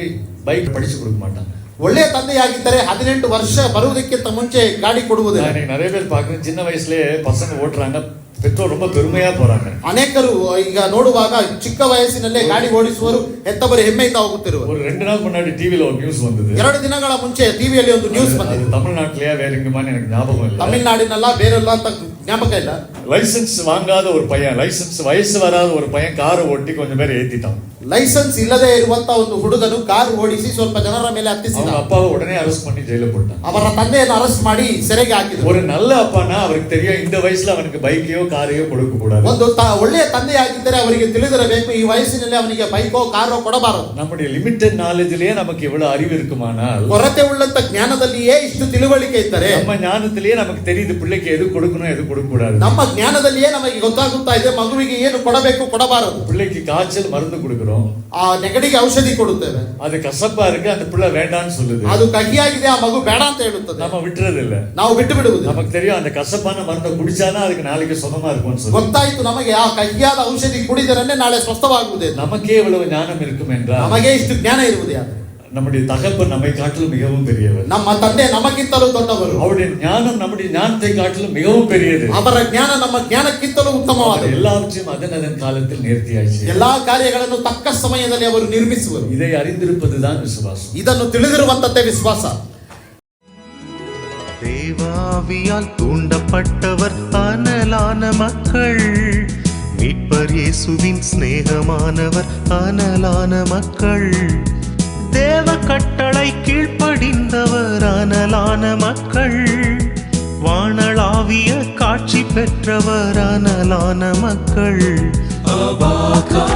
பைக் படிச்சு கொடுக்க மாட்டாங்க ಒಳ್ಳೆಯ ತಂದೆಯಾಗಿದ್ದರೆ ಹದಿನೆಂಟು ವರ್ಷ ಬರುವುದಕ್ಕಿಂತ ಮುಂಚೆ ಗಾಡಿ ಕೊಡುವುದಿಲ್ಲ நான் இன்னைக்கு நிறைய பேர் பாக்குறேன் சின்ன வயசுலயே பசங்க ஓட்டுறாங்க பெற்றோர் ரொம்ப பெருமையா போறாங்க ಅನೇಕರು ಈಗ ನೋಡುವಾಗ ಚಿಕ್ಕ ವಯಸ್ಸಿನಲ್ಲೇ ಗಾಡಿ ಓಡಿಸುವರು ಹೆತ್ತವರು ಹೆಮ್ಮೆಯಿಂದ ಹೋಗುತ್ತಿರುವರು ஒரு ரெண்டு நாள் முன்னாடி டிவில ஒரு நியூஸ் வந்தது ಎರಡು ದಿನಗಳ ಮುಂಚೆ ಟಿವಿಯಲ್ಲಿ ಒಂದು ನ್ಯೂಸ್ அது ಬಂದಿದೆ தமிழ்நாட்டிலேயே வேற எங்குமான்னு எனக்கு ஞாபகம் இல்லை ತಮಿಳ್ನಾಡಿನಲ್ಲ ಬೇರೆಲ್ಲ ಅಂತ ಜ್ಞಾಪಕ ಇಲ್ಲ லைசென்ஸ் வாங்காத ஒரு பையன் லைசென்ஸ் வயசு வராத ஒரு பையன் காரை ஓட்டி கொஞ்சம் பேர் ஏத்திட்டான் ಲೈಸೆನ್ಸ್ ಇಲ್ಲದೆ ಇರುವಂತ ಒಂದು ಹುಡುಗನು ಕಾರ್ ಓಡಿಸಿ ಸ್ವಲ್ಪ ಜನರ ಮೇಲೆ ಹತ್ತಿಸಿದ அவங்க அப்பாவை உடனே அரெஸ்ட் பண்ணி ஜெயில போட்டான் ಅವರ ತಂದೆಯನ್ನು ಅರೆಸ್ಟ್ ಮಾಡಿ ಸೆರೆಗೆ ಹಾಕಿದರು ஒரு நல்ல அப்பானா அவருக்கு தெரியும் இந்த வயசுல அவனுக்கு பைக்கையோ காரையோ கொடுக்க கூடாது ಒಂದು ತ- ಒಳ್ಳೆಯ ತಂದೆಯಾಗಿದ್ದರೆ ಅವರಿಗೆ ತಿಳಿದಿರಬೇಕು ಈ ವಯಸ್ಸಿನಲ್ಲಿ ಅವನಿಗೆ ಬೈಕೋ ಕಾರೋ ಕೊಡಬಾರದು நம்முடைய லிமிட்டட் நாலேஜ்லயே நமக்கு இவ்வளவு அறிவு இருக்குமானால் ಕೊರತೆ ಉಳ್ಳಂತ ಜ್ಞಾನದಲ್ಲಿಯೇ ಇಷ್ಟು ತಿಳುವಳಿಕೆ ಇದ್ದರೆ நம்ம ஞானத்திலேயே நமக்கு தெரியுது பிள்ளைக்கு எது கொடுக்கணும் எது கொடுக்க கூடாது ನಮ್ಮ ಜ್ಞಾನದಲ್ಲಿಯೇ ನಮಗೆ ಗೊತ್ತಾಗುತ್ತಾ ಇದೆ ಮಗುವಿಗೆ ಏನು ಕೊಡಬೇಕು ಕೊಡಬಾರದು பிள்ளைக்கு காய்ச்சல் மருந்து கொடுக்கிறோம் ಆ ನೆಗಡಿಗೆ ಔಷಧಿ ಕೊಡುತ್ತೇವೆ அது கசப்பா இருக்கு அந்த பிள்ளை வேண்டாம்னு சொல்லுது ಅದು ಕಹಿಯಾಗಿದೆ ಆ ಮಗು ಬೇಡ ಅಂತ ಹೇಳುತ್ತದೆ நம்ம விட்டுறது இல்ல ನಾವು ಬಿಟ್ಟು ಬಿಡುವುದು நமக்கு தெரியும் அந்த கசப்பான மருந்தை குடிச்சாதான் அதுக்கு நாளைக்கு சுகமா இருக்கும்னு சொல்லி ಗೊತ್ತಾಯ್ತು ನಮಗೆ ಆ ಕಹಿಯಾದ ಔಷಧಿ ಕುಡಿದರನ್ನೇ ನಾಳೆ ಸ್ವಸ್ಥವಾಗುವುದೇ நமக்கே இவ்வளவு ஞானம் இருக்கும் என்றால் ನಮಗೆ ಇಷ್ಟು ಜ್ಞಾನ ಇರುವುದೇ ಆದರೆ நம்முடைய தகப்பன் நம்மை காட்டிலும் மிகவும் பெரியவர் ನಮ್ಮ ತಂದೆ ನಮಗಿಂತಲೂ ದೊಡ್ಡವರು அவருடைய ஞானம் நம்முடைய ஞானத்தை காட்டிலும் மிகவும் பெரியது ಅವರ ಜ್ಞಾನ ನಮ್ಮ ಜ್ಞಾನಕ್ಕಿಂತಲೂ அவர் ಉತ್ತಮವಾದದ್ದು எல்லாவற்றையும் அதன் அதன் காலத்தில் நேர்த்தியாச்சு ಎಲ್ಲಾ ಕಾರ್ಯಗಳನ್ನು ತಕ್ಕ ಸಮಯದಲ್ಲಿ ಅವರು ನಿರ್ಮಿಸುವರು இதை அறிந்திருப்பதுதான் விசுவாசம் ಇದನ್ನು ತಿಳಿದಿರುವಂತದ್ದೇ ವಿಶ್ವಾಸ தேவாவியால் தூண்டப்பட்டவர் அனலான மக்கள் மீட்பர் இயேசுவின் சிநேகமானவர் அனலான மக்கள் தேவ கட்டளை கீழ்ப்படிந்தவர் அனலான மக்கள் வானளாவிய காட்சி பெற்றவர் அனலான மக்கள் அபாகா